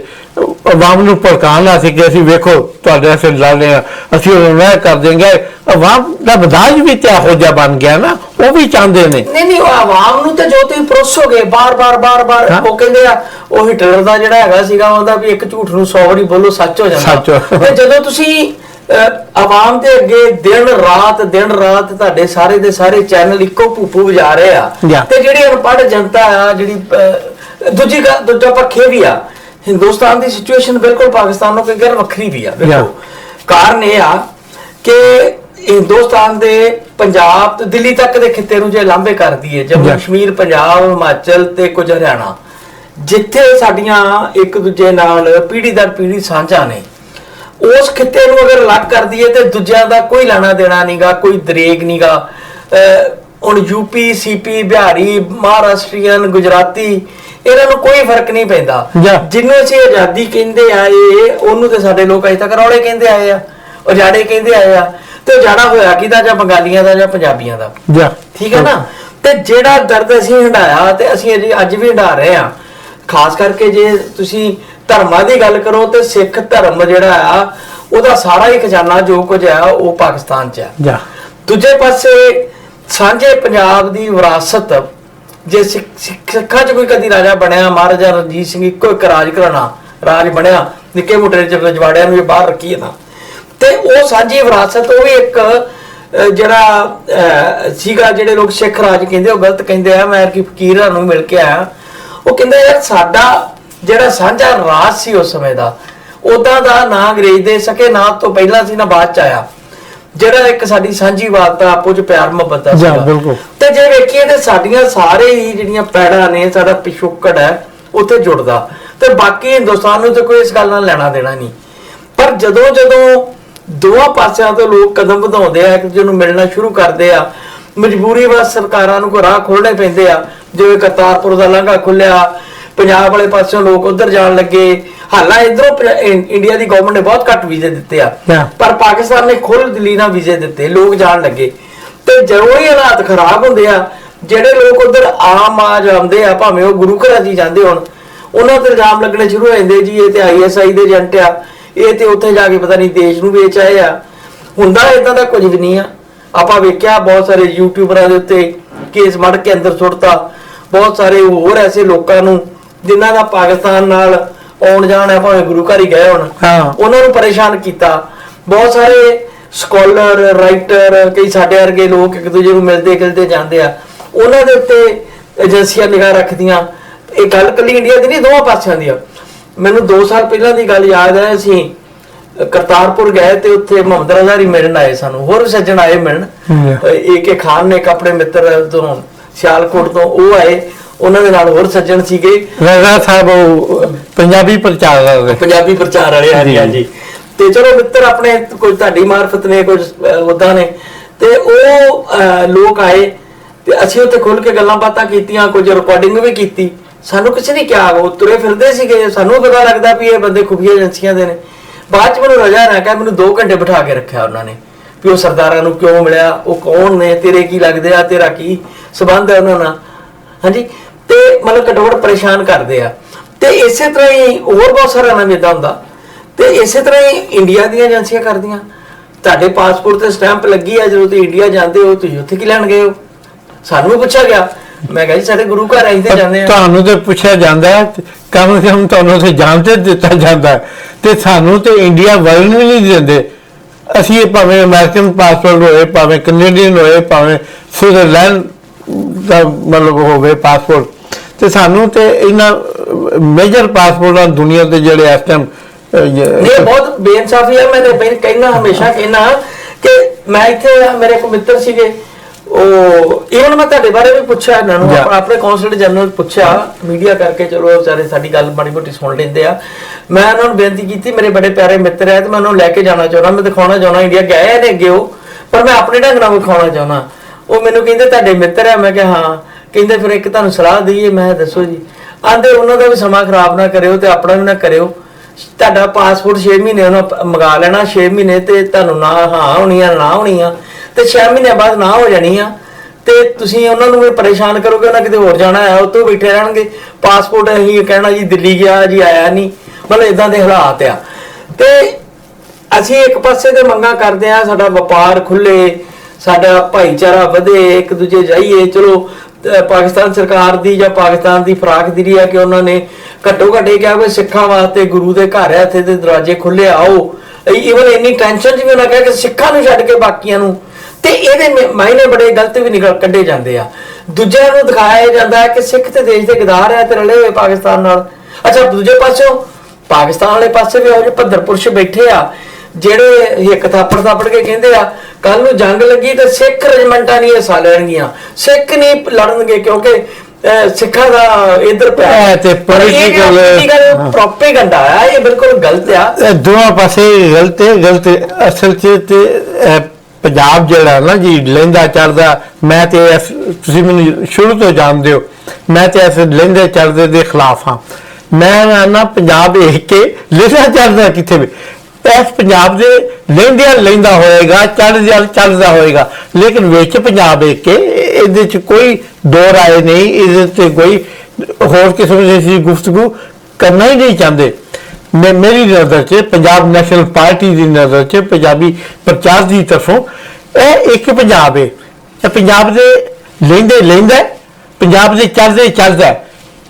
B: ਆਵਾਮ ਨੂੰ ਭੜਕਾਉਣਾ ਸੀ ਕਿ ਅਸੀਂ ਵੇਖੋ ਤੁਹਾਡੇ ਅਸੀਂ ਲੜ ਰਹੇ ਹਾਂ ਅਸੀਂ ਉਹ ਇਹ ਕਰ ਦੇਂਗੇ ਆਵਾਮ ਦਾ ਮਦਾਜ ਵੀ ਤੇ ਇਹੋ ਜਿਹਾ ਬਣ ਗਿਆ ਨਾ ਉਹ ਵੀ ਚਾਹੁੰਦੇ ਨੇ
A: ਨਹੀਂ ਨਹੀਂ ਉਹ ਆਵਾਮ ਨੂੰ ਤੇ ਜੋ ਤੁਸੀਂ ਪਰੋਸੋਗੇ ਬਾਰ-ਬਾਰ ਬਾਰ-ਬਾਰ
B: ਹਾਂ।
A: ਉਹ ਕਹਿੰਦੇ ਆ ਉਹ ਹਿਟਲਰ ਦਾ ਜਿਹੜਾ ਹੈਗਾ ਸੀਗਾ ਉਹਦਾ ਵੀ ਇੱਕ ਝੂਠ ਨੂੰ 100 ਵਾਰੀ ਬੋਲੋ ਸੱਚ ਹੋ ਜਾਂਦਾ
B: ਹੋ।
A: ਤੇ ਜਦੋਂ ਤੁਸੀਂ ਆਵਾਮ ਦੇ ਅੱਗੇ ਦਿਨ ਰਾਤ ਦਿਨ ਰਾਤ ਤੁਹਾਡੇ ਸਾਰੇ ਦੇ ਸਾਰੇ ਚੈਨਲ ਇੱਕੋ ਭੂਪੂ ਵਜਾ ਰਹੇ ਆ. ਤੇ ਜਿਹੜੀ ਅਨਪੜ੍ਹ ਜਨਤਾ ਆ ਜਿਹੜੀ ਦੂਜੀ ਗੱਲ ਦੂਜਾ ਪੱਖੇ ਵੀ ਆ ਹਿੰਦੁਸਤਾਨ ਦੀ ਸਿਚੁਏਸ਼ਨ ਬਿਲਕੁਲ ਪਾਕਿਸਤਾਨ ਨੂੰ ਕੋਈ ਗੱਲ ਵੱਖਰੀ ਵੀ ਆ. ਦੇਖੋ ਕਾਰਨ ਇਹ ਆ ਕਿ ਹਿੰਦੁਸਤਾਨ ਦੇ ਪੰਜਾਬ ਤੋਂ ਦਿੱਲੀ ਤੱਕ ਦੇ ਖਿੱਤੇ ਨੂੰ ਜੇ ਲਾਂਭੇ ਕਰਦੀ ਹੈ ਜੰਮੂ. ਕਸ਼ਮੀਰ ਪੰਜਾਬ ਹਿਮਾਚਲ ਤੇ ਕੁਝ ਹਰਿਆਣਾ ਜਿੱਥੇ ਸਾਡੀਆਂ ਇੱਕ ਦੂਜੇ ਨਾਲ ਪੀੜ੍ਹੀ ਦਰ ਪੀੜ੍ਹੀ ਸਾਂਝਾ ਨੇ ਉਸ ਖਿੱਤੇ ਨੂੰ ਅਗਰ ਅਲੱਗ ਕਰ ਦਈਏ ਤੇ ਦੂਜਿਆਂ ਦਾ ਕੋਈ ਲੈਣਾ ਦੇਣਾ ਨਹੀਂਗਾ ਕੋਈ ਦਰੇਗ ਨਹੀਂਗਾ ਹੁਣ ਯੂਪੀ ਸੀਪੀ ਬਿਹਾਰੀ ਮਹਾਰਾਸ਼ਟਰੀਅਨ ਗੁਜਰਾਤੀ ਇਹਨਾਂ ਨੂੰ ਕੋਈ ਫ਼ਰਕ ਨਹੀਂ ਪੈਂਦਾ. ਜਿਹਨੂੰ ਅਸੀਂ ਆਜ਼ਾਦੀ ਕਹਿੰਦੇ ਆਏ ਉਹਨੂੰ ਤੇ ਸਾਡੇ ਲੋਕ ਅਜੇ ਤੱਕ ਰੌਲੇ ਕਹਿੰਦੇ ਆਏ ਆ ਉਜਾੜੇ ਕਹਿੰਦੇ ਆਏ ਆ ਤੇ ਉਜਾੜਾ ਹੋਇਆ ਕਿਹਦਾ ਜਾਂ ਬੰਗਾਲੀਆਂ ਦਾ ਜਾਂ ਪੰਜਾਬੀਆਂ ਦਾ।
B: ਜਾਂ।
A: ਠੀਕ ਹੈ ਨਾ? ਤੇ ਜਿਹੜਾ ਦਰਦ ਅਸੀਂ ਹੰਡਾਇਆ ਤੇ ਅਸੀਂ ਅਜੇ ਅੱਜ ਵੀ ਹੰਡਾ ਰਹੇ ਆ ਖਾਸ ਕਰਕੇ ਜੇ ਤੁਸੀਂ ਧਰਮਾਂ ਦੀ ਗੱਲ ਕਰੋ ਤੇ ਸਿੱਖ ਧਰਮ ਜਿਹੜਾ ਆ ਉਹਦਾ ਸਾਰਾ ਹੀ ਖਜ਼ਾਨਾ ਜੋ ਕੁਝ ਆ ਉਹ ਪਾਕਿਸਤਾਨ 'ਚ ਆ।
B: ਜਾਂ।
A: ਦੂਜੇ ਪਾਸੇ ਸਾਂਝੇ ਪੰਜਾਬ ਦੀ ਵਿਰਾਸਤ ਜੇ ਸਿੱਖ- 'ਚ ਕੋਈ ਕਦੀ ਰਾਜਾ ਬਣਿਆ ਮਹਾਰਾਜਾ ਰਣਜੀਤ ਸਿੰਘ ਇੱਕੋ ਇੱਕ ਰਾਜ ਘਰਾਣਾ ਰਾਜ ਬਣਿਆ ਨਿੱਕੇ ਮੋਟੇ ਚ ਰਜਵਾੜਿਆਂ ਨੂੰ ਬਾਹਰ ਰੱਖੀਏ ਨਾ ਤੇ ਉਹ ਸਾਂਝੀ ਵਿਰਾਸਤ ਉਹ ਵੀ ਇੱਕ ਜਿਹੜਾ ਸੀਗਾ ਜਿਹੜੇ ਲੋਕ ਸਿੱਖ ਰਾਜ ਕਹਿੰਦੇ ਉਹ ਗਲਤ ਕਹਿੰਦੇ ਆ ਮੈਂ ਕਿ ਫਕੀਰਾਂ ਨੂੰ ਮਿਲ ਕੇ ਆਇਆ ਉਹ ਕਹਿੰਦੇ ਯਾਰ ਸਾਡਾ ਜਿਹੜਾ ਸਾਂਝਾ ਰਾਜ ਸੀ ਉਸ ਸਮੇਂ ਦਾ ਉਦਾਂ ਦਾ ਨਾ ਅੰਗਰੇਜ਼ ਦੇ ਸਕੇ ਨਾ ਤੋਂ ਪਹਿਲਾਂ ਸੀ ਨਾ ਬਾਅਦ ਚ ਆਇਆ ਜਿਹੜਾ ਇੱਕ ਸਾਡੀ ਸਾਂਝੀ ਵਾਰਤਾ ਆਪੋ ਚ ਪਿਆਰ ਮੁਹੱਬਤ ਦਾ।
B: ਬਿਲਕੁਲ।
A: ਤੇ ਜੇ ਵੇਖੀਏ ਤੇ ਸਾਡੀਆਂ ਸਾਰੇ ਹੀ ਜਿਹੜੀਆਂ ਪੈੜਾਂ ਨੇ ਸਾਡਾ ਪਿਛੋਕੜ ਹੈ ਉੱਥੇ ਜੁੜਦਾ। ਤੇ ਬਾਕੀ ਹਿੰਦੁਸਤਾਨ ਨੂੰ ਤੇ ਕੋਈ ਇਸ ਗੱਲ ਨਾਲ ਲੈਣਾ ਦੇਣਾ ਨਹੀਂ। ਪਰ ਜਦੋਂ ਜਦੋਂ ਦੋਹਾਂ ਪਾਸਿਆਂ ਤੋਂ ਲੋਕ ਕਦਮ ਵਧਾਉਂਦੇ ਆ ਇੱਕ ਦੂਜੇ ਨੂੰ ਮਿਲਣਾ ਸ਼ੁਰੂ ਕਰਦੇ ਆ ਮਜਬੂਰੀ ਵਾਸ ਸਰਕਾਰਾਂ ਨੂੰ ਕੋ ਰਾਹ ਖੋਲਣੇ ਪੈਂਦੇ ਆ। ਜਿਵੇਂ ਕਰਤਾਰਪੁਰ ਦਾ ਲਾਂਘਾ ਖੁੱਲਿਆ ਪੰਜਾਬ ਵਾਲੇ ਪਾਸਿਓਂ ਲੋਕ ਉਧਰ ਜਾਣ ਲੱਗੇ। ਹਾਲਾਂ ਇਧਰੋਂ ਇੰਡੀਆ ਦੀ ਗਵਰਨਮੈਂਟ ਨੇ ਬਹੁਤ ਘੱਟ ਵੀਜ਼ੇ ਦਿੱਤੇ ਆ. ਪਰ ਪਾਕਿਸਤਾਨ ਨੇ ਖੁੱਲ੍ਹ ਦਿੱਲੀ ਨਾਲ ਵੀਜ਼ੇ ਦਿੱਤੇ ਲੋਕ ਜਾਣ ਲੱਗੇ। ਤੇ ਜਦੋਂ ਹੀ ਹਾਲਾਤ ਖਰਾਬ ਹੁੰਦੇ ਆ ਜਿਹੜੇ ਲੋਕ ਉਧਰ ਆਮ ਆ ਜਾਂਦੇ ਆ ਭਾਵੇਂ ਉਹ ਗੁਰੂ ਘਰਾਂ 'ਚ ਜਾਂਦੇ ਹੋਣ ਉਹਨਾਂ ਤੇ ਇਲਜ਼ਾਮ ਲੱਗਣੇ ਸ਼ੁਰੂ ਹੋ ਜਾਂਦੇ ਜੀ ਇਹ ਤੇ ਆਈਐਸਆਈ ਦੇ ਏਜੰਟ ਆ ਇਹ ਤੇ ਉੱਥੇ ਜਾ ਕੇ ਪਤਾ ਨਹੀਂ ਦੇਸ਼ ਨੂੰ ਵੇਚ ਆਏ ਆ। ਹੁੰਦਾ ਇਦਾਂ ਦਾ ਕੁਝ ਵੀ ਨਹੀਂ ਆ। ਆਪਾਂ ਵੇਖਿਆ ਬਹੁਤ ਸਾਰੇ ਯੂਟਿਊਬਰਾਂ ਦੇ ਉੱਤੇ ਕੇਸ ਮੜ ਕੇ ਅੰਦਰ ਸੁੱਟਤਾ। ਬਹੁਤ ਸਾਰੇ ਹੋਰ ਐਸੇ ਲੋਕਾਂ ਨੂੰ ਜਿਨ੍ਹਾਂ ਦਾ ਪਾਕਿਸਤਾਨ ਨਾਲ ਆਉਣ ਜਾਣ ਹੈ ਭਾਵੇਂ ਗੁਰੂ ਘਰ ਹੀ ਗਏ ਹੋਣ
B: ਹਾਂ।
A: ਉਹਨਾਂ ਨੂੰ ਪਰੇਸ਼ਾਨ ਕੀਤਾ। ਬਹੁਤ ਸਾਰੇ ਸਕਾਲਰ ਰਾਈਟਰ ਕਈ ਸਾਡੇ ਵਰਗੇ ਲੋਕ ਇੱਕ ਦੂਜੇ ਨੂੰ ਮਿਲਦੇ ਗਿਲਦੇ ਜਾਂਦੇ ਆ। ਉਹਨਾਂ ਦੇ ਉੱਤੇ ਏਜੰਸੀਆਂ ਨਿਗਾਹ ਰੱਖਦੀਆਂ। ਇਹ ਗੱਲ ਕੱਲੀ ਇੰਡੀਆ ਦੀ ਨਹੀਂ ਦੋਵਾਂ ਪਾਸਿਆਂ ਦੀ ਆ। ਮੈਨੂੰ 2 ਸਾਲ ਪਹਿਲਾਂ ਦੀ ਗੱਲ ਯਾਦ ਹੈ ਅਸੀਂ ਕਰਤਾਰਪੁਰ ਗਏ ਤੇ ਉੱਥੇ ਮੁਹੰਮਦ ਰਜ਼ਾਰੀ ਮਿਲਣ ਆਏ ਸਾਨੂੰ। ਹੋਰ ਸੱਜਣ ਆਏ ਮਿਲਣ। ਏਕੇ ਖਾਨ ਨੇ ਇੱਕ ਆਪਣੇ ਮਿੱਤਰ ਤੋਂ ਸਿਆਲਕੋਟ ਤੋਂ ਉਹ ਆਏ। ਉਹਨਾਂ ਦੇ ਨਾਲ ਹੋਰ ਸੱਜਣ ਸੀਗੇ।
B: ਰਜ਼ਾ ਸਾਹਿਬ ਉਹ ਪੰਜਾਬੀ ਪ੍ਰਚਾਰਕ ਦੇ
A: ਪੰਜਾਬੀ ਪ੍ਰਚਾਰ ਵਾਲੇ ਆ ਜੀ
B: ਜੀ।
A: ਹਾਂਜੀ। ਤੇ ਚਲੋ ਮਿੱਤਰ ਆਪਣੇ ਕੋਈ ਤੁਹਾਡੀ ਮਾਰਫਤ ਨੇ, ਕੁਝ ਉਦਾਂ ਨੇ। ਤੇ ਉਹ ਲੋਕ ਆਏ ਤੇ ਅਸੀਂ ਉੱਥੇ ਖੁੱਲ ਕੇ ਗੱਲਾਂ ਬਾਤਾਂ ਕੀਤੀਆਂ, ਕੁਝ ਰਿਕਾਰਡਿੰਗ ਵੀ ਕੀਤੀ। ਸਾਨੂੰ ਕਿਸੇ ਨੇ ਕਿਹਾ, ਉਹ ਤੁਰੇ ਫਿਰਦੇ ਸੀਗੇ। ਸਾਨੂੰ ਪਤਾ ਲੱਗਦਾ ਵੀ ਇਹ ਬੰਦੇ ਖੁਫੀਆ ਏਜੰਸੀਆਂ ਦੇ ਨੇ। ਬਾਅਦ ਚ ਮੈਨੂੰ ਰਜਾ ਨਾ ਕਿ ਮੈਨੂੰ 2 ਘੰਟੇ ਬਿਠਾ ਕੇ ਰੱਖਿਆ ਉਹਨਾਂ ਨੇ। ਵੀ ਉਹ ਸਰਦਾਰਾਂ ਨੂੰ ਕਿਉਂ ਮਿਲਿਆ? ਉਹ ਕੌਣ ਨੇ? ਤੇਰੇ ਕੀ ਲੱਗਦੇ ਆ? ਤੇਰਾ ਕੀ ਸਬੰਧ ਹੈ ਉਹਨਾਂ ਨਾਲ? ਹਾਂਜੀ? ਤੇ ਮਤਲਬ ਘਟੋੜ ਪਰੇਸ਼ਾਨ ਕਰਦੇ ਆ। ਤੇ ਇਸੇ ਤਰ੍ਹਾਂ ਹੀ ਹੋਰ ਬਹੁਤ ਸਾਰਾ ਨਾਮ ਇਦਾਂ ਹੁੰਦਾ। ਤੇ ਇਸੇ ਤਰ੍ਹਾਂ ਹੀ ਇੰਡੀਆ ਦੀਆਂ ਏਜੰਸੀਆਂ ਕਰਦੀਆਂ। ਤੁਹਾਡੇ ਪਾਸਪੋਰਟ ਤੇ ਸਟੈਂਪ ਲੱਗੀ ਆ ਜਦੋਂ ਤੁਸੀਂ ਇੰਡੀਆ ਜਾਂਦੇ ਹੋ ਤੁਸੀਂ ਉੱਥੇ ਕੀ ਲੈਣ ਗਏ ਹੋ? ਸਾਨੂੰ ਪੁੱਛਿਆ ਗਿਆ। ਮੈਂ ਕਿਹਾ ਜੀ ਸਾਡੇ ਗੁਰੂ ਘਰ ਆਈ ਤੇ ਜਾਂਦੇ ਆ।
B: ਤੁਹਾਨੂੰ ਤੇ ਪੁੱਛਿਆ ਜਾਂਦਾ ਹੈ ਕਮ ਸੇ ਕਮ ਤੁਹਾਨੂੰ ਤੇ ਜਾਣ ਤੇ ਦਿੱਤਾ ਜਾਂਦਾ ਹੈ। ਤੇ ਸਾਨੂੰ ਤੇ ਇੰਡੀਆ ਵਰਨ ਵੀ ਨਹੀਂ ਦਿੰਦੇ। ਅਸੀਂ ਇਹ ਭਾਵੇਂ ਅਮਰੀਕਨ ਪਾਸਪੋਰਟ ਹੋਏ ਭਾਵੇਂ ਕੈਨੇਡੀਅਨ ਹੋਏ ਭਾਵੇਂ ਸਵਿਟਜ਼ਰਲੈਂਡ ਦਾ ਮਤਲਬ ਹੋਵੇ ਪਾਸਪੋਰਟ। ਤੇ ਸਾਨੂੰ ਤੇ ਇਹਨਾਂ ਮੇਜਰ ਪਾਸਪੋਰਟਾਂ ਦੁਨੀਆ ਦੇ ਜਿਹੜੇ ਇਸ ਟਾਈਮ
A: ਇਹ ਬਹੁਤ ਬੇਇਨਸਾਫੀ ਹੈ ਮੈਂ ਤੇ ਕਹਿਣਾ ਹਮੇਸ਼ਾ ਕਹਿਣਾ ਕਿ ਮੈਂ ਇੱਥੇ ਮੇਰੇ ਕੋ ਮਿੱਤਰ ਸੀਗੇ। ਉਹ ਇਵਨ ਮੈਂ ਤੁਹਾਡੇ ਬਾਰੇ ਵੀ ਪੁੱਛਿਆ ਇਹਨਾਂ ਨੂੰ. ਆਪਣਾ- ਕੌਂਸਲਰ ਜਨਰਲ ਪੁੱਛਿਆ ਮੀਡੀਆ ਕਰਕੇ ਚਲੋ ਵਿਚਾਰੇ ਸਾਡੀ ਗੱਲ ਮਾੜੀ ਮੋਟੀ ਸੁਣ ਲੈਂਦੇ ਆ। ਮੈਂ ਉਹਨਾਂ ਨੂੰ ਬੇਨਤੀ ਕੀਤੀ ਮੇਰੇ ਬੜੇ ਪਿਆਰੇ ਮਿੱਤਰ ਹੈ ਤੇ ਮੈਂ ਉਹਨਾਂ ਨੂੰ ਲੈ ਕੇ ਜਾਣਾ ਚਾਹੁੰਦਾ ਮੈਂ ਦਿਖਾਉਣਾ ਚਾਹੁੰਦਾ ਇੰਡੀਆ ਗਏ ਨੇ ਅੱਗੇ ਉਹ ਪਰ ਮੈਂ ਆਪਣੇ ਢੰਗ ਨਾਲ ਵਿਖਾਉਣਾ ਚਾਹੁੰਦਾ। ਉਹ ਮੈਨੂੰ ਕਹਿੰਦੇ ਤੁਹਾਡੇ ਮਿੱਤਰ ਆ ਮੈਂ ਕਿਹਾ ਹਾਂ। ਕਹਿੰਦੇ ਫਿਰ ਇੱਕ ਤੁਹਾਨੂੰ ਸਲਾਹ ਦਈਏ। ਮੈਂ ਦੱਸੋ ਜੀ। ਆਂਦੇ ਉਹਨਾਂ ਦਾ ਵੀ ਸਮਾਂ ਖਰਾਬ ਨਾ ਕਰਿਓ ਤੇ ਆਪਣਾ ਵੀ ਨਾ ਕਰਿਓ। ਤੁਹਾਡਾ ਪਾਸਪੋਰਟ 6 ਮਹੀਨੇ ਉਹਨਾਂ ਮੰਗਾ ਲੈਣਾ 6 ਮਹੀਨੇ ਤੇ ਤੁਹਾਨੂੰ ਨਾ, ਹਾਂ ਹੋਣੀ ਆ, ਨਾ ਹੋਣੀ ਆ, ਤੇ 6 ਮਹੀਨੇ ਬਾਅਦ ਨਾ ਹੋ ਜਾਣੀ ਆ, ਤੇ ਤੁਸੀਂ ਉਹਨਾਂ ਨੂੰ ਵੀ ਪਰੇਸ਼ਾਨ ਕਰੋਗੇ, ਉਹਨਾਂ ਕਿਤੇ ਹੋਰ ਜਾਣਾ ਹੈ ਉੱਥੋਂ ਬੈਠੇ ਰਹਿਣਗੇ। ਪਾਸਪੋਰਟ ਅਸੀਂ ਕਹਿਣਾ ਜੀ, ਦਿੱਲੀ ਗਿਆ, ਜੀ ਆਇਆ ਨਹੀਂ, ਮਤਲਬ ਇਦਾਂ ਦੇ ਹਾਲਾਤ ਆ। ਤੇ ਅਸੀਂ ਇੱਕ ਪਾਸੇ ਤੇ ਮੰਗਾਂ ਕਰਦੇ ਆ, ਸਾਡਾ ਵਪਾਰ ਖੁੱਲੇ, ਸਾਡਾ ਭਾਈਚਾਰਾ ਵਧੇ, ਇੱਕ ਦੂਜੇ ਜਾਈਏ, ਚਲੋ ਪਾਕਿਸਤਾਨ ਸਰਕਾਰ ਦੀ ਜਾਂ ਪਾਕਿਸਤਾਨ ਦੀ ਫਰਾਕ ਦੀ ਆ ਕਿ ਉਹਨਾਂ ਨੇ ਘੱਟੋ ਘੱਟ ਇਹ ਕਿਹਾ ਕਿ ਸਿੱਖਾਂ ਵਾਸਤੇ ਗੁਰੂ ਦੇ ਘਰ ਹੈ, ਇੱਥੇ ਦੇ ਦਰਵਾਜ਼ੇ ਖੁੱਲੇ ਆਓ। ਇਵਨ ਇੰਨੀ ਟੈਨਸ਼ਨ ਚ ਵੀ ਉਹਨਾਂ ਕਿਹਾ ਕਿ ਸਿੱਖਾਂ ਨੂੰ ਛੱਡ ਕੇ ਬਾਕੀਆਂ ਨੂੰ। ਤੇ ਇਹਦੇ ਮਾਇਨੇ ਬੜੇ ਗਲਤ ਵੀ ਨਿਕਲ ਕੱਢੇ ਜਾਂਦੇ ਆ। ਦੂਜਿਆਂ ਨੂੰ ਦਿਖਾਇਆ ਜਾਂਦਾ ਹੈ ਕਿ ਸਿੱਖ ਤੇ ਦੇਸ਼ ਦੇ ਗਦਾਰ ਹੈ ਤੇ ਰਲੇ ਹੋਏ ਪਾਕਿਸਤਾਨ ਨਾਲ। ਅੱਛਾ, ਦੂਜੇ ਪਾਸਿਓਂ ਪਾਕਿਸਤਾਨ ਵਾਲੇ ਪਾਸੇ ਵੀ ਉਹ ਜਿਹੇ ਭੱਦਰ ਪੁਰਸ਼ ਬੈਠੇ ਆ। ਜਿਹੜੇ ਹਿੱਕ ਥਾਪੜ ਥਾਪੜ ਕੇ ਕਹਿੰਦੇ ਆ ਕੱਲ ਨੂੰ ਜੰਗ ਲੱਗੀ ਤੇ ਸਿੱਖ ਰਜਮੈਂਟਾਂ ਨਹੀਂ ਹਿੱਸਾ ਲੈਣਗੀਆਂ। ਸਿੱਖ ਨਹੀਂ ਲੜਨਗੇ ਕਿਉਂਕਿ ਸਿੱਖਾਂ ਦਾ ਇਧਰ ਪਿਆ।
B: ਇਹ ਤੇ political-
A: ਪ੍ਰੋਪੇਗੈਂਡਾ ਆ ਇਹ ਬਿਲਕੁਲ ਗਲਤ ਆ।
B: ਇਹ ਦੋਵਾਂ ਪਾਸੇ ਗਲਤ ਹੈ ਗਲਤ ਹੈ। ਅਸਲ 'ਚ ਤੇ ਇਹ ਪੰਜਾਬ ਜਿਹੜਾ ਨਾ ਜੀ ਲੈਂਦਾ ਚੜਦਾ ਮੈਂ ਤੇ ਤੁਸੀਂ ਮੈਨੂੰ ਸ਼ੁਰੂ ਤੋਂ ਜਾਣਦੇ ਹੋ ਮੈਂ ਤੇ ਇਸ ਲੈਂਦੇ ਚੜਦੇ ਦੇ ਖਿਲਾਫ ਹਾਂ। ਮੈਂ ਨਾ ਪੰਜਾਬ ਇੱਕ ਕੇ ਲੈਂਦਾ ਚੜਦਾ ਕਿੱਥੇ ਵੀ। ਇਸ ਪੰਜਾਬ ਦੇ ਲੈਂਦਿਆਂ ਲੈਂਦਾ ਹੋਏਗਾ, ਚੜ੍ਹਦਿਆਂ ਚੜ੍ਹਦਾ ਹੋਏਗਾ। ਲੇਕਿਨ ਵਿੱਚ ਪੰਜਾਬ ਇੱਕ ਕੇ ਇਹਦੇ 'ਚ ਕੋਈ ਦੋ ਰਾਏ ਨਹੀਂ, ਇਹਦੇ ਤੇ ਕੋਈ ਹੋਰ ਕਿਸਮ ਦੀ ਅਸੀਂ ਗੁਫ਼ਤਗੂ ਕਰਨਾ ਹੀ ਨਹੀਂ ਚਾਹੁੰਦੇ। ਮੈਂ, ਮੇਰੀ ਨਜ਼ਰ 'ਚ ਪੰਜਾਬ ਨੈਸ਼ਨਲ ਪਾਰਟੀ ਦੀ ਨਜ਼ਰ 'ਚ, ਪੰਜਾਬੀ ਪ੍ਰਚਾਰ ਦੀ ਤਰਫੋਂ, ਇਹ ਇੱਕ ਪੰਜਾਬ ਹੈ। ਇਹ ਪੰਜਾਬ ਦੇ ਲੈਂਦੇ ਲੈਂਦਾ ਪੰਜਾਬ ਦੇ ਚੜ੍ਹਦੇ ਚੜ੍ਹਦਾ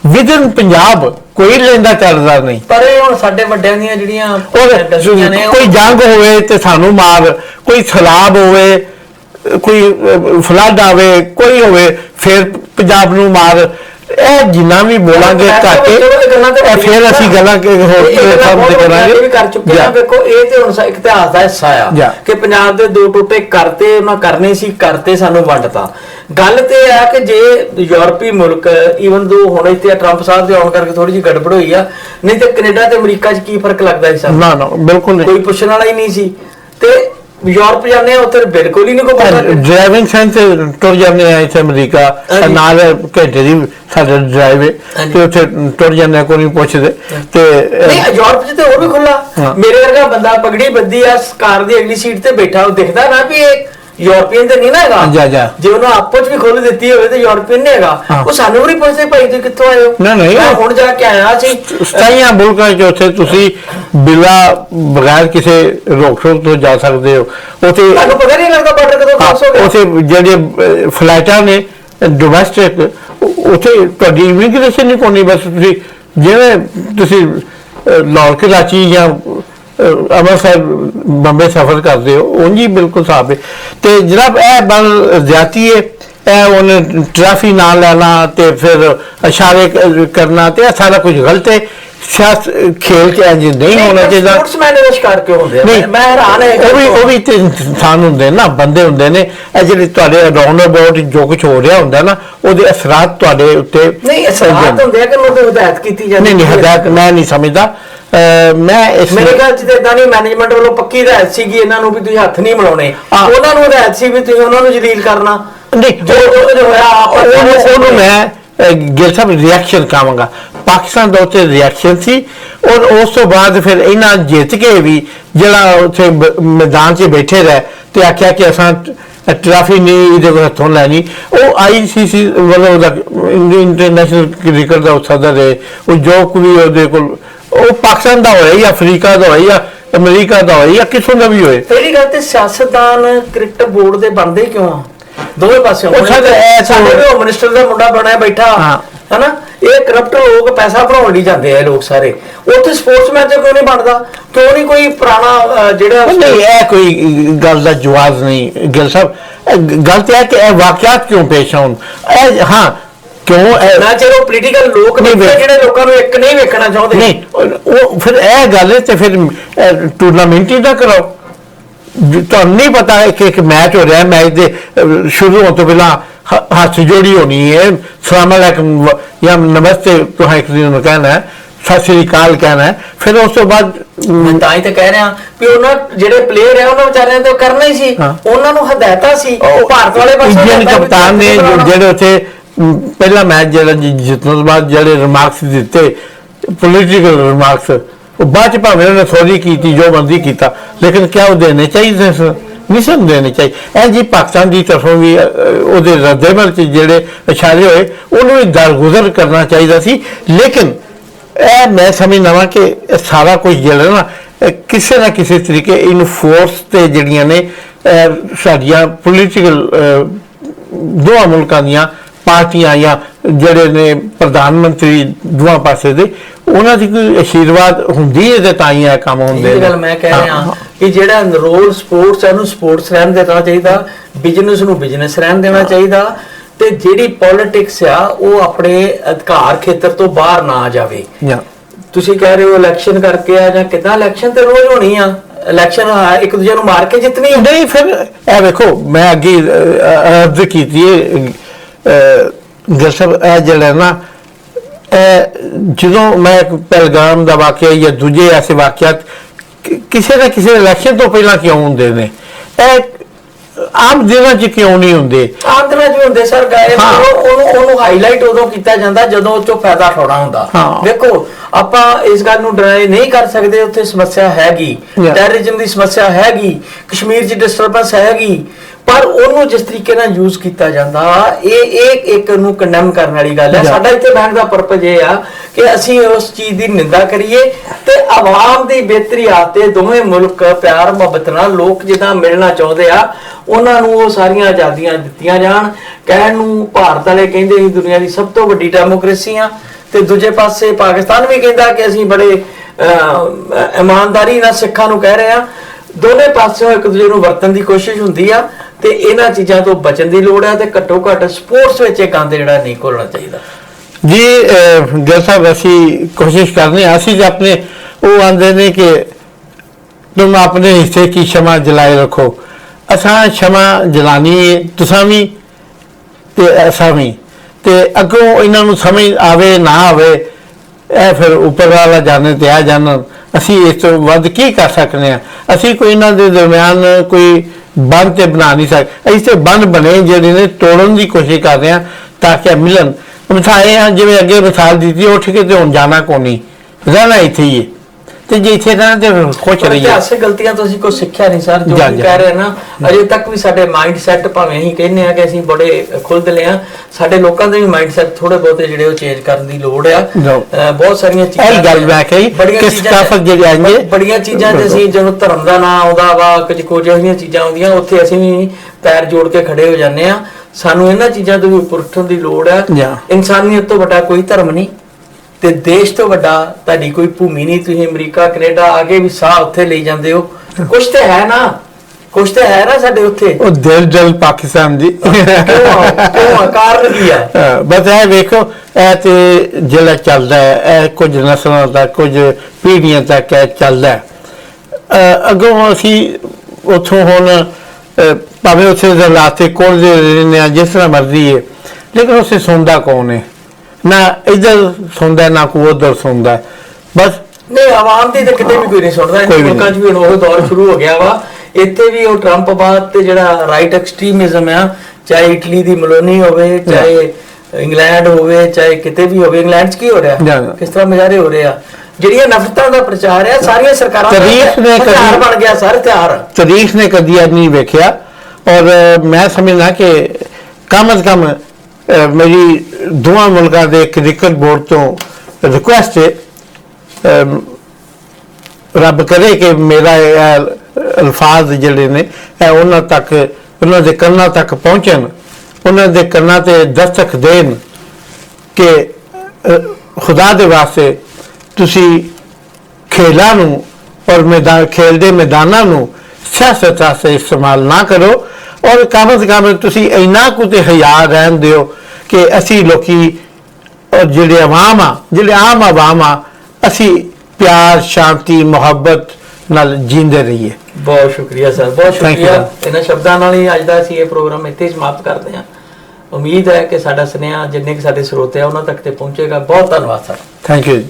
B: ਵਿਦਨ ਪੰਜਾਬ ਕੋਈ ਲੈਂਦਾ ਚੜ੍ਹਦਾ ਨਹੀਂ।
A: ਪਰ ਇਹ ਹੁਣ ਸਾਡੇ ਵੱਡਿਆਂ ਦੀਆਂ ਜਿਹੜੀਆਂ
B: ਔਰ
A: ਇੰਡਸਟਰੀਆਂ ਨੇ ਉਹ-
B: ਕੋਈ ਜੰਗ ਹੋਵੇ ਤੇ ਸਾਨੂੰ ਮਾਰ ਕੋਈ ਸਲਾਬ ਹੋਵੇ ਕੋਈ ਫਲੱਡ ਆਵੇ ਕੋਈ ਹੋਵੇ ਫਿਰ ਪੰਜਾਬ ਨੂੰ ਮਾਰ। ਇਹ ਜਿੰਨਾ ਵੀ ਬੋਲਾਂਗੇ
A: ਮੈਂ ਤਾਂ
B: ਘੱਟ
A: ਚਲੋ ਇਹ ਗੱਲਾਂ ਤਾਂ
B: ਇਹ ਫਿਰ ਅਸੀਂ ਗੱਲਾਂ ਕਿ ਹੋਰ
A: ਇਹ ਗੱਲਾਂ
B: ਪਲੇਟਫਾਰਮ ਤੇ
A: ਬਹੁਤ
B: ਕਰਾਂਗੇ।
A: ਵੀ ਕਰ ਚੁੱਕੇ। ਆ ਵੇਖੋ ਇਹ ਤੇ ਹੁਣ ਸਾ- ਇਤਿਹਾਸ ਦਾ ਹਿੱਸਾ ਆ
B: ਜਾ।
A: ਕਿ ਪੰਜਾਬ ਦੇ ਦੋ ਟੋਟੇ ਕਰਤੇ ਉਹਨਾਂ ਕਰਨੇ ਸੀ ਕਰਤੇ ਸਾਨੂੰ ਵੰਡਤਾ। ਗੱਲ ਤੇ ਆ ਕਿ ਜੇ ਯੂਰਪੀ ਮੁਲਕ ਈਵਨ ਦੋ ਹੁਣ ਇੱਥੇ ਟਰੰਪ ਸਾਹਿਬ ਦੇ ਆਉਣ ਕਰਕੇ ਥੋੜੀ ਜਿਹੀ ਗੜਬੜ ਹੋਈ ਆ ਨਹੀਂ ਤੇ ਕੈਨੇਡਾ ਤੇ ਅਮਰੀਕਾ 'ਚ ਕੀ ਫ਼ਰਕ ਲੱਗਦਾ ਸੀ
B: ਨਾ ਨਾ ਬਿਲਕੁਲ ਨਹੀਂ।
A: ਕੋਈ ਪੁੱਛਣ ਵਾਲਾ ਹੀ ਨਹੀਂ ਸੀ। ਤੇ ਯੂਰਪ ਜਾਂਦੇ ਆ ਉੱਥੇ ਬਿਲਕੁਲ ਹੀ ਨਹੀਂ ਕੋਈ ਪਤਾ
B: ਡਰਾਈਵਿੰਗ ਸੈਂਸ ਟੁਰ ਜਾਂਦੇ ਆ ਇੱਥੇ ਅਮਰੀਕਾ। ਨਾਲ ਘੰਟੇ ਦੀ ਸਾਡਾ ਡਰਾਈਵ। ਤੇ ਉੱਥੇ ਟੁਰ ਜਾਂਦੇ ਕੋਈ ਨਹੀਂ ਪੁੱਛਦੇ। ਤੇ
A: ਨਹੀਂ ਯੂਰਪ 'ਚ ਤੇ ਹੋਰ ਵੀ ਖੁੱਲਾ। ਮੇਰੇ ਵਰਗਾ ਬੰਦਾ ਪਗੜੀ ਬੱਦੀ ਆ ਕਾਰ ਦੀ ਅਗਲੀ ਸੀਟ ਤੇ ਬੈਠਾ ਉਹ ਦਿਖਦਾ ਨਾ ਵੀ ਇਹ ਯੂਰਪੀਅਨ ਤੇ ਨਹੀਂ ਨਾ ਹੈਗਾ
B: ਜਾ, ਜਾ।
A: ਜੇ ਉਹਨਾਂ ਆਪੋ ਚ ਵੀ ਖੋਲ ਦਿੱਤੀ ਹੋਵੇ ਤੇ ਯੂਰਪੀਅਨ ਨਹੀਂ ਹੈਗਾ
B: ਹਾਂ।
A: ਉਹ ਸਾਨੂੰ ਵੀ ਨਹੀਂ ਪੁੱਛਦੇ ਭਾਈ ਤੁਸੀਂ ਕਿੱਥੋਂ ਆਏ ਹੋ
B: ਨਾ, ਨਹੀਂ।
A: ਮੈਂ ਹੁਣ ਜਾ ਕੇ ਆਇਆ ਸੀ
B: ਸਤਾਈਆਂ ਮੁਲਕਾਂ 'ਚ ਉੱਥੇ ਤੁਸੀਂ ਬਿਲਾ ਬਗੈਰ ਕਿਸੇ ਰੋਕ ਟੋਕ ਤੋਂ ਜਾ ਸਕਦੇ ਹੋ ਉੱਥੇ
A: ਤੁਹਾਨੂੰ ਪਤਾ ਨਹੀਂ ਲੱਗਦਾ ਬਾਰਡਰ ਕਦੋਂ ਕ੍ਰਾਸ ਹੋ ਗਿਆ
B: ਉੱਥੇ ਜਿਹੜੇ ਅਹ, ਫਲਾਈਟਾਂ ਨੇ ਡੋਮੈਸਟਿਕ ਉੱਥੇ ਤੁਹਾਡੀ ਇਮੀਗ੍ਰੇਸ਼ਨ ਨਹੀਂ ਕੋਣੀ ਬਸ ਤੁਸੀਂ ਜਿਵੇਂ ਤੁਸੀਂ ਅਹ, ਲਾਹੌਰ ਕਰਾਚੀ ਜਾਂ ਅੰਮ੍ਰਿਤਸਰ ਬੰਬੇ ਸਫ਼ਰ ਕਰਦੇ ਹੋ ਉਂਝ ਹੀ ਬਿਲਕੁਲ ਸਾਫ਼ ਹੈ। ਤੇ ਜਨਾਬ ਇਹ ਬਲ ਜ਼ਿਆਤੀ ਹੈ ਇਹ ਉਹਨੇ ਟ੍ਰੈਫਿਕ ਨਾਲ ਲੈਣਾ ਤੇ ਫਿਰ ਇਸ਼ਾਰੇ ਕ- ਕਰਨਾ ਤੇ ਇਹ ਸਾਰਾ ਕੁਝ ਗਲਤ ਹੈ। ਸਿਆਸਤ ਖੇਲ ਚ ਇੰਜ ਨਹੀਂ ਹੋਣਾ ਚਾਹੀਦਾ।
A: ਸਪੋਰਟਸਮੈਨ ਦੇ ਸ਼ਿਕਾਰ ਕਿਉਂ ਹੁੰਦੇ ਆ? ਮੈਂ- ਹੈਰਾਨ ਹੈ
B: ਉਹ ਵੀ ਉਹ ਵੀ ਤੇ ਇਨਸਾਨ ਹੁੰਦੇ ਨੇ ਨਾ ਬੰਦੇ ਹੁੰਦੇ ਨੇ। ਇਹ ਜਿਹੜੇ ਤੁਹਾਡੇ ਅਰਾਊਂਡ ਅਬਾਊਟ ਜੋ ਕੁਝ ਹੋ ਰਿਹਾ ਹੁੰਦਾ ਨਾ ਉਹਦੇ ਅਸਰਾਤ ਤੁਹਾਡੇ ਉੱਤੇ
A: ਨਹੀਂ ਅਸਰਾਤ ਹੁੰਦੇ ਆ ਕਿ ਲੋਕਾਂ ਨੂੰ ਹਦਾਇਤ ਕੀਤੀ ਜਾਂਦੀ
B: ਨਹੀਂ ਨਹੀਂ। ਹਦਾਇਤ ਮੈਂ ਨਹੀਂ ਸਮਝਦਾ। ਮੈਂ ਇਸ
A: ਮੇਰੇ ਖਿਆਲ ਚ ਇਦਾਂ ਨਹੀਂ ਮੈਨੇਜਮੈਂਟ ਵੱਲੋਂ ਪੱਕੀ ਹਦਾਇਤ ਸੀਗੀ ਇਹਨਾਂ ਨੂੰ ਵੀ ਤੁਸੀਂ ਹੱਥ ਨਹੀਂ ਮਿਲਾਉਣੇ। ਉਹਨਾਂ ਨੂੰ ਹਦਾਇਤ ਸੀ ਵੀ ਤੁਸੀਂ ਉਹਨਾਂ ਨੂੰ ਜਲੀਲ ਕਰਨਾ।
B: ਨਹੀਂ
A: ਜੋ ਹੋਇਆ
B: ਉਹਨੂੰ ਮੈਂ ਗਿਲ ਸਾਹਿਬ ਰਿਐਕਸ਼ਨ ਕਹਾਂਗਾ। ਪਾਕਿਸਤਾਨ ਦਾ ਉੱਤੇ ਰਿਐਕਸ਼ਨ ਸੀ। ਔਰ ਉਸ ਤੋਂ ਬਾਅਦ ਫਿਰ ਇਹਨਾਂ ਜਿੱਤ ਕੇ ਵੀ ਜਿਹੜਾ ਉੱਥੇ ਮੈਦਾਨ 'ਚ ਬੈਠੇ ਰਹੇ ਤੇ ਆਖਿਆ ਕਿ ਅਸਾਂ ਟ੍ਰੈਫਿਕ ਨਹੀਂ ਇਹਦੇ ਕੋਲ ਹੱਥੋਂ ਲੈਣੀ। ਉਹ ਆਈਸੀਸੀ ਵੱਲੋਂ ਉਹਦਾ ਇੰਟਰਨੈਸ਼ਨਲ ਕ੍ਰਿਕਟ ਦਾ ਉਹ ਸਦਰ ਹੈ ਉਹ ਜੋ ਕੁ ਵੀ ਉਹਦੇ ਕੋਲ ਉਹ ਪਾਕਿਸਤਾਨ ਦਾ ਹੋਇਆ ਜਾਂ ਅਫਰੀਕਾ ਦਾ ਹੋਇਆ ਜਾਂ ਅਮਰੀਕਾ ਦਾ ਹੋਇਆ ਜਾਂ ਕਿਥੋਂ ਦਾ ਵੀ ਹੋਏ
A: ਪਹਿਲੀ ਗੱਲ ਤੇ ਸਿਆਸਤਦਾਨ ਕ੍ਰਿਕਟ ਬੋਰਡ ਦੇ ਬਣਦੇ ਕਿਉਂ ਆ? ਦੋਵੇਂ ਪਾਸਿਓਂ।
B: ਉਹ ਸਾਡੇ ਤਾਂ-
A: ਹੋਮ ਮਿਨਿਸਟਰ ਦਾ ਮੁੰਡਾ ਬਣਿਆ ਬੈਠਾ
B: ਹਾਂ।
A: ਹਨਾ? ਇਹ ਕਰਪਟ ਲੋਕ ਪੈਸਾ ਬਣਾਉਣ ਲਈ ਜਾਂਦੇ ਆ ਲੋਕ ਸਾਰੇ। ਉੱਥੇ ਸਪੋਰਟਸਮੈਨ ਚ ਕਿਉਂ ਨਹੀਂ ਬਣਦਾ? ਕਿਉਂ ਨਹੀਂ ਕੋਈ ਪੁਰਾਣਾ ਜਿਹੜਾ
B: ਨਹੀਂ ਇਹ ਕੋਈ ਗੱਲ ਦਾ ਜਵਾਬ ਨਹੀਂ ਗਿਲ ਸਾਹਿਬ। ਇਹ ਗੱਲ ਤੇ ਹੈ ਕਿ ਇਹ ਵਾਕਿਆਤ ਕਿਉਂ ਪੇਸ਼ ਆਉਣ ਇਹ ਹਾਂ ਕਿਉਂ? ਇਹ-
A: ਨਾ ਚਲੋ ਪੋਲੀਟੀਕਲ ਲੋਕ
B: ਨਹੀਂ,
A: ਜਿਹੜੇ ਲੋਕਾਂ ਨੂੰ ਇੱਕ ਨਹੀਂ ਵੇਖਣਾ ਚਾਹੁੰਦੇ।
B: ਨਹੀਂ ਉਹ ਫਿਰ ਇਹ ਗੱਲ ਹੈ ਤੇ ਫਿਰ ਟੂਰਨਾਮੈਂਟ ਹੀ ਨਾ ਕਰਾਓ। ਤੁਹਾਨੂੰ ਨਹੀਂ ਪਤਾ ਹੈ ਕਿ ਇੱਕ ਮੈਚ ਹੋ ਰਿਹਾ ਹੈ ਮੈਚ ਦੇ ਸ਼ੁਰੂ ਹੋਣ ਤੋਂ ਪਹਿਲਾਂ ਹ- ਹੱਥ ਜੋੜੀ ਹੋਣੀ ਹੈ। ਸਲਾਮ ਅਲੈਕਮ ਜਾਂ ਨਮਸਤੇ ਤੁਹਾਂ ਇੱਕ ਦੂਜੇ ਨੂੰ ਕਹਿਣਾ ਹੈ ਸਤਿ ਸ੍ਰੀ ਅਕਾਲ ਕਹਿਣਾ ਹੈ। ਫਿਰ ਉਸ ਤੋਂ ਬਾਅਦ
A: ਮੈਂ ਤਾਂ ਹੀ ਤਾਂ ਕਹਿ ਰਿਹਾ ਵੀ ਉਹਨਾਂ ਜਿਹੜੇ ਪਲੇਅਰ ਆ ਉਹਨਾਂ ਵਿਚਾਰਿਆਂ ਤੇ ਕਰਨਾ ਹੀ ਸੀ।
B: ਹਾਂ।
A: ਉਹਨਾਂ ਨੂੰ ਹਦਾਇਤਾਂ ਸੀ। ਭਾਰਤ ਵਾਲੇ ਪਾਸੇ
B: ਇੰਡੀਅਨ ਕਪਤਾਨ ਨੇ। ਜਿਹੜੇ ਉੱਥੇ ਪਹਿਲਾ ਮੈਚ ਜਿਹੜਾ ਜੀ ਜਿੱਤਣ ਤੋਂ ਬਾਅਦ ਜਿਹੜੇ ਰਿਮਾਰਕਸ ਦਿੱਤੇ ਪੋਲੀਟੀਕਲ ਰਿਮਾਰਕਸ ਉਹ ਬਾਅਦ ਚ ਭਾਵੇਂ ਉਹਨੇ ਸੌਰੀ ਕੀਤੀ, ਜੋ ਬੰਦੀ ਕੀਤਾ, ਲੇਕਿਨ ਕਿਆ ਉਹ ਦੇਣੇ ਚਾਹੀਦੇ ਸੀ ਨਹੀਂ ਸਾਨੂੰ ਦੇਣੀ ਚਾਹੀਦੀ ਜੀ ਪਾਕਿਸਤਾਨ ਦੀ ਤਰਫੋਂ ਵੀ ਉਹਦੇ ਰੱਦੇਮਲ ਚ ਜਿਹੜੇ ਇਸ਼ਾਰੇ ਹੋਏ, ਉਹਨੂੰ ਵੀ ਦਰਗੁਜ਼ਰ ਕਰਨਾ ਚਾਹੀਦਾ ਸੀ, ਲੇਕਿਨ ਇਹ ਮੈਂ ਸਮਝਦਾ ਵਾਂ ਕਿ ਇਹ ਸਾਰਾ ਕੁਝ ਜਿਹੜਾ ਨਾ ਕਿਸੇ ਨਾ ਕਿਸੇ ਤਰੀਕੇ ਇਹਨੂੰ ਫੋਰਸ ਤੇ ਜਿਹੜੀਆਂ ਨੇ ਸਾਡੀਆਂ ਪੋਲੀਟੀਕਲ ਦੋਵਾਂ ਮੁਲਕਾਂ ਦੀਆਂ ਪਾਰਟੀਆਂ ਜਾਂ ਜਿਹੜੇ ਨੇ ਪ੍ਰਧਾਨ ਮੰਤਰੀ ਦੋਵਾਂ ਪਾਸੇ ਦੇ ਉਹਨਾਂ ਦੀ ਕੋਈ ਆਸ਼ੀਰਵਾਦ ਹੁੰਦੀ ਹੈ ਤੇ ਤਾਂ ਹੀ ਇਹ ਕੰਮ ਹੁੰਦੇ
A: ਇਹ ਗੱਲ ਮੈਂ ਕਹਿ ਰਿਹਾ ਕਿ ਜਿਹੜਾ ਰੋਲ ਸਪੋਰਟਸ ਹੈ ਉਹਨੂੰ ਸਪੋਰਟਸ ਰਹਿਣ ਦੇਣਾ ਚਾਹੀਦਾ ਬਿਜ਼ਨਸ ਨੂੰ ਬਿਜ਼ਨਸ ਰਹਿਣ ਦੇਣਾ ਚਾਹੀਦਾ ਤੇ ਜਿਹੜੀ ਪੋਲਿਟਿਕਸ ਆ ਉਹ ਆਪਣੇ ਅਧਿਕਾਰ ਖੇਤਰ ਤੋਂ ਬਾਹਰ ਨਾ ਜਾਵੇ।
B: ਜਾਂ
A: ਤੁਸੀਂ ਕਹਿ ਰਹੇ ਹੋ ਇਲੈਕਸ਼ਨ ਕਰਕੇ ਆ ਜਾਂ ਕਿਦਾਂ? ਇਲੈਕਸ਼ਨ ਤੇ ਰੋਜ਼ ਹੋਣੀ ਆ। ਇਲੈਕਸ਼ਨ ਇੱਕ ਦੂਜੇ ਨੂੰ ਮਾਰ ਕੇ ਜਿੱਤਣੀ ਆ।
B: ਨਹੀਂ ਫਿਰ ਇਹ ਵੇਖੋ ਮੈਂ ਅੱਗੇ ਅਰਜ਼ ਕੀਤੀ ਹੈ ਗੱਲ ਸਾਹਿਬ ਇਹ ਜਿਹੜਾ ਨਾ ਇਹ ਜਦੋਂ ਮੈਂ ਇੱਕ ਪਹਿਲਗਾਮ ਦਾ ਵਾਕਿਆ ਜਾਂ ਦੂਜੇ ਐਸੇ ਵਾਕਿਆਤ ਕਿਸੇ ਨਾ ਕਿਸੇ ਇਲੈਕਸ਼ਨ ਤੋਂ ਪਹਿਲਾਂ ਕਿਉਂ ਹੁੰਦੇ ਨੇ ਇਹ ਆਮ ਦਿਨਾਂ 'ਚ ਕਿਉਂ ਨਹੀਂ ਹੁੰਦੇ
A: ਆਂਦਰਾ ਜੋ ਹੁੰਦੇ ਸਰ। ਉਹ- ਉਹਨੂੰ ਉਹਨੂੰ ਹਾਈਲਾਈਟ ਉਦੋਂ ਕੀਤਾ ਜਾਂਦਾ ਜਦੋਂ ਉਹ ਚੋਂ ਫਾਇਦਾ ਠੋਣਾ ਹੁੰਦਾ। ਦੇਖੋ ਆਪਾਂ ਇਸ ਗੱਲ ਨੂੰ ਡਰਾਈ ਨਹੀਂ ਕਰ ਸਕਦੇ ਉੱਥੇ ਸਮੱਸਿਆ ਹੈਗੀ. ਟੈਰਰਿਜ਼ਮ ਦੀ ਸਮੱਸਿਆ ਹੈਗੀ ਕਸ਼ਮੀਰ 'ਚ ਡਿਸਟਰਬੈਂਸ ਹੈਗੀ ਪਰ ਉਹਨੂੰ ਜਿਸ ਤਰੀਕੇ ਨਾਲ ਯੂਜ਼ ਕੀਤਾ ਜਾਂਦਾ ਇਹ ਇਹ ਇੱਕ ਨੂੰ ਕੰਡੈਮ ਕਰਨ ਵਾਲੀ ਗੱਲ ਹੈ. ਸਾਡਾ ਇੱਥੇ ਬਹਿਣ ਦਾ ਪਰਪਸ ਇਹ ਆ ਕਿ ਅਸੀਂ ਉਸ ਚੀਜ਼ ਦੀ ਨਿੰਦਾ ਕਰੀਏ ਤੇ ਆਵਾਮ ਦੀ ਬਿਹਤਰੀ ਆਤੇ ਦੋਵੇਂ ਮੁਲਕ ਪਿਆਰ ਮੁਹੱਬਤ ਨਾਲ ਲੋਕ ਜਿੱਦਾਂ ਮਿਲਣਾ ਚਾਹੁੰਦੇ ਆ ਉਹਨਾਂ ਨੂੰ ਉਹ ਸਾਰੀਆਂ ਆਜ਼ਾਦੀਆਂ ਦਿੱਤੀਆਂ ਜਾਣ। ਕਹਿਣ ਨੂੰ ਭਾਰਤ ਵਾਲੇ ਕਹਿੰਦੇ ਅਸੀਂ ਦੁਨੀਆ ਦੀ ਸਭ ਤੋਂ ਵੱਡੀ ਡੈਮੋਕ੍ਰੇਸੀ ਆ। ਤੇ ਦੂਜੇ ਪਾਸੇ ਪਾਕਿਸਤਾਨ ਵੀ ਕਹਿੰਦਾ ਕਿ ਅਸੀਂ ਬੜੇ ਇਮਾਨਦਾਰੀ ਨਾਲ ਸਿੱਖਾਂ ਨੂੰ ਕਹਿ ਰਹੇ ਆ। ਦੋਨੇ ਪਾਸਿਓਂ ਇੱਕ ਦੂਜੇ ਨੂੰ ਵਰਤਣ ਦੀ ਕੋਸ਼ਿਸ਼ ਹੁੰਦੀ ਆ। ਤੇ ਇਹਨਾਂ ਚੀਜ਼ਾਂ ਤੋਂ ਬਚਣ ਦੀ ਲੋੜ ਹੈ ਤੇ ਘੱਟੋ ਘੱਟ ਸਪੋਰਟਸ ਵਿੱਚ ਇਹ ਗੰਦ ਜਿਹੜਾ ਨਹੀਂ ਘੋਲਣਾ ਚਾਹੀਦਾ।
B: ਜੀ ਅਹ, ਸਾਹਿਬ ਅਸੀਂ ਕੋਸ਼ਿਸ਼ ਕਰਨੇ ਹਾਂ। ਅਸੀਂ ਤੇ ਆਪਣੇ ਉਹ ਆਂਦੇ ਨੇ ਕਿ ਤੁਮ ਆਪਣੇ ਹਿੱਸੇ ਕੀ ਸ਼ਮਾ ਜਲਾਏ ਰੱਖੋ। ਅਸਾਂ ਸ਼ਮਾ ਜਲਾਨੀ ਹੈ ਤੁਸਾਂ ਵੀ ਤੇ ਅਸਾਂ ਵੀ। ਤੇ ਅੱਗੋਂ ਇਹਨਾਂ ਨੂੰ ਸਮਝ ਆਵੇ ਨਾ ਆਵੇ ਇਹ ਫਿਰ ਉੱਪਰ ਵਾਲਾ ਜਾਣੇ ਤੇ ਆ ਜਾਣਨ ਅਸੀਂ ਇਸ ਤੋਂ ਵੱਧ ਕੀ ਕਰ ਸਕਦੇ ਹਾਂ? ਅਸੀਂ ਕੋਈ ਇਹਨਾਂ ਦੇ ਦਰਮਿਆਨ ਕੋਈ ਬੰਦ ਤੇ ਬਣਾ ਨਹੀਂ ਸਕਦੇ ਅਸੀਂ ਤੇ ਬੰਦ ਬਣੇ ਜਿਹੜੇ ਨੇ ਤੋੜਨ ਦੀ ਕੋਸ਼ਿਸ਼ ਕਰ ਰਹੇ ਹਾਂ ਤਾਂ ਕਿ ਇਹ ਮਿਲਣ। ਮਿਠਾਏ ਆ ਜਿਵੇਂ ਅੱਗੇ ਮਿਸਾਲ ਦਿੱਤੀ, ਉੱਠ ਕੇ ਤੇ ਹੁਣ ਜਾਣਾ ਕੋ ਨਹੀਂ ਰਹਿਣਾ ਇੱਥੇ ਹੀ ਹੈ ਤੇ ਜੇ ਇੱਥੇ ਰਹਿਣਾ ਤੇ ਫਿਰ ਖੁਸ਼ ਰਹੀਏ।
A: ਇਤਿਹਾਸਕ ਗਲਤੀਆਂ ਤੋਂ ਅਸੀਂ ਕੁਝ ਸਿੱਖਿਆ ਨਹੀਂ ਸਰ ਜੋ
B: ਜਾ,
A: ਵੀ
B: ਜਾ।
A: ਕਹਿ ਰਹੇ ਨਾ ਅਜੇ ਤੱਕ ਵੀ ਸਾਡੇ ਮਾਈਂਡ ਸੈੱਟ ਭਾਵੇਂ ਅਸੀਂ ਕਹਿੰਦੇ ਆ ਕਿ ਅਸੀਂ ਬੜੇ ਖੁੱਲਦਲੇ ਆ ਸਾਡੇ ਲੋਕਾਂ ਦੇ ਵੀ ਮਾਈਂਡ ਸੈੱਟ ਥੋੜੇ ਬਹੁਤੇ ਜਿਹੜੇ ਉਹ ਚੇਂਜ ਕਰਨ ਦੀ ਲੋੜ ਆ। ਬਹੁਤ ਸਾਰੀਆਂ ਚੀਜ਼ਾਂ
B: ਇਹ ਗੱਲ ਮੈਂ ਕਹੀ
A: ਬੜੀਆਂ
B: ਕਿ
A: ਚੀਜ਼ਾਂ-
B: ਸਕਾਫਤ ਜਿਹੜੀ ਆਈਏ
A: ਬੜੀਆਂ ਚੀਜ਼ਾਂ ਤੇ ਅਸੀਂ ਜਦੋਂ ਧਰਮ ਦਾ ਨਾਂ ਆਉਂਦਾ ਵਾ ਕੁਝ ਕੁਝ ਜਿਹੀਆਂ ਚੀਜ਼ਾਂ ਆਉਂਦੀਆਂ ਉੱਥੇ ਅਸੀਂ ਵੀ ਪੈਰ ਜੋੜ ਕੇ ਖੜੇ ਹੋ ਜਾਂਦੇ ਆ ਸਾਨੂੰ ਇਹਨਾਂ ਚੀਜ਼ਾਂ ਤੋਂ ਵੀ ਉੱਪਰ ਉੱਠਣ ਦੀ ਲੋੜ ਆ।
B: ਜਾ।
A: ਇਨਸਾਨੀਅਤ ਤੋਂ ਵੱਡਾ ਕੋਈ ਧਰਮ ਨਹੀਂ। ਤੇ ਦੇਸ਼ ਤੋਂ ਵੱਡਾ ਤੁਹਾਡੀ ਕੋਈ ਭੂਮੀ ਨਹੀਂ ਤੁਸੀਂ ਅਮਰੀਕਾ ਕੈਨੇਡਾ ਆਗੇ ਵੀ ਸਾਹ ਉੱਥੇ ਲਈ ਜਾਂਦੇ ਹੋ ਕੁਛ ਤੇ ਹੈ ਨਾ ਕੁਛ ਤੇ ਹੈ ਨਾ ਸਾਡੇ ਉੱਥੇ
B: ਉਹ ਦਿਲ ਦਿਲ ਪਾਕਿਸਤਾਨ ਦੀ
A: ਕਿਉਂ ਆ? ਆ? ਕਾਰਨ ਕੀ ਆ
B: ਹਾਂ, ਬਸ ਇਹ ਵੇਖੋ ਇਹ ਤੇ ਜਿਹੜਾ ਚੱਲਦਾ ਹੈ ਇਹ ਕੁਝ ਨਸਲਾਂ ਤੱਕ ਕੁਝ ਪੀੜ੍ਹੀਆਂ ਤੱਕ ਇਹ ਚੱਲਦਾ ਹੈ ਅੱਗੋਂ ਅਸੀਂ ਉਥੋਂ ਹੁਣ ਭਾਵੇਂ ਉੱਥੇ ਦੇ ਲਾਤੇ ਕੋਲ ਦੇ ਰਹਿੰਦੇ ਆ ਜਿਸ ਤਰ੍ਹਾਂ ਮਰਜ਼ੀ ਹੈ ਲੇਕਿਨ ਉਸੇ ਸੁਣਦਾ ਕੌਣ ਹੈ ਨਾ ਇੱਧਰ ਸੁਣਦਾ ਨਾ ਕੋ ਉਧਰ ਸੁਣਦਾ। ਬਸ
A: ਨਹੀਂ ਆਵਾਮ ਦੀ ਤਾਂ ਕਿਤੇ ਵੀ ਕੋਈ ਨਹੀਂ ਸੁਣਦਾ।
B: ਕੋਈ ਵੀ
A: ਮੁਲਕਾਂ 'ਚ ਵੀ ਹੁਣ ਉਹ ਦੌਰ ਸ਼ੁਰੂ ਹੋ ਗਿਆ ਵਾ। ਇੱਥੇ ਵੀ ਉਹ ਟਰੰਪ ਬਾਅਦ ਤੇ ਜਿਹੜਾ ਰਾਈਟ ਐਕਸਟ੍ਰੀਮਿਜ਼ਮ ਆ ਚਾਹੇ ਇਟਲੀ ਦੀ ਮਲੋਨੀ ਹੋਵੇ ਚਾਹੇ ਇੰਗਲੈਂਡ ਹੋਵੇ ਚਾਹੇ ਕਿਤੇ ਵੀ ਹੋਵੇ ਇੰਗਲੈਂਡ 'ਚ ਕੀ ਹੋ ਰਿਹਾ? ਕਿਸ ਤਰ੍ਹਾਂ ਮਜ਼ਾਰੇ ਹੋ ਰਹੇ ਆ? ਜਿਹੜੀਆਂ ਨਫ਼ਰਤਾਂ ਦਾ ਪ੍ਰਚਾਰ ਆ ਸਾਰੀਆਂ ਸਰਕਾਰਾਂ ਦਾ
B: ਤਾਰੀਖ ਨੇ ਕਦੀ-
A: ਬਣ ਗਿਆ ਸਰ ਹਥਿਆਰ
B: ਤਾਰੀਖ ਨੇ ਕਦੀ ਨਹੀਂ ਵੇਖਿਆ। ਔਰ ਮੈਂ ਸਮਝਦਾ ਕਿ ਕਮ ਅਜ਼ ਕਮ ਮੇਰੀ ਦੋਵਾਂ ਮੁਲਕਾਂ ਦੇ ਕ੍ਰਿਕਟ ਬੋਰਡ ਤੋਂ ਰਿਕੁਐਸਟ ਹੈ ਰੱਬ ਕਰੇ ਕਿ ਮੇਰਾ ਇਹ ਅਲਫਾਜ਼ ਜਿਹੜੇ ਨੇ, ਇਹ ਉਹਨਾਂ ਤੱਕ, ਉਹਨਾਂ ਦੇ ਕੰਨਾਂ ਤੱਕ ਪਹੁੰਚਣ, ਉਹਨਾਂ ਦੇ ਕੰਨਾਂ ਤੇ ਦਸਤਕ ਦੇਣ ਕਿ ਖੁਦਾ ਦੇ ਵਾਸਤੇ ਤੁਸੀਂ ਖੇਲਾਂ ਨੂੰ ਔਰ ਮੈਦਾਨ ਖੇਲ ਦੇ ਮੈਦਾਨਾਂ ਨੂੰ ਸਿਆਸਤ ਵਾਸਤੇ ਇਸਤੇਮਾਲ ਨਾ ਕਰੋ। ਔਰ ਕਮ ਅਜ਼ ਕਮ ਤੁਸੀਂ ਇੰਨਾ ਕੁ ਤੇ ਹਿਆ ਰਹਿਣ ਦਿਓ ਕਿ ਅਸੀਂ ਲੋਕੀ ਔਰ ਜਿਹੜੇ ਆਵਾਮ ਆ ਜਿਹੜੇ ਆਮ ਆਵਾਮ ਆ ਅਸੀਂ ਪਿਆਰ ਸ਼ਾਂਤੀ ਮੁਹੱਬਤ ਨਾਲ ਜੀਂਦੇ ਰਹੀਏ।
A: ਬਹੁਤ ਸ਼ੁਕਰੀਆ ਸਰ ਬਹੁਤ ਸ਼ੁਕਰੀਆ। ਇਹਨਾਂ ਸ਼ਬਦਾਂ ਨਾਲ ਹੀ ਅੱਜ ਦਾ ਅਸੀਂ ਇਹ ਪ੍ਰੋਗਰਾਮ ਇੱਥੇ ਸਮਾਪਤ ਕਰਦੇ ਹਾਂ। ਉਮੀਦ ਹੈ ਕਿ ਸਾਡਾ ਸੁਨੇਹਾ ਜਿੰਨੇ ਕਿ ਸਾਡੇ ਸਰੋਤੇ ਆ ਉਹਨਾਂ ਤੱਕ ਤੇ ਪਹੁੰਚੇਗਾ। ਬਹੁਤ ਧੰਨਵਾਦ ਸਰ।
B: Thank you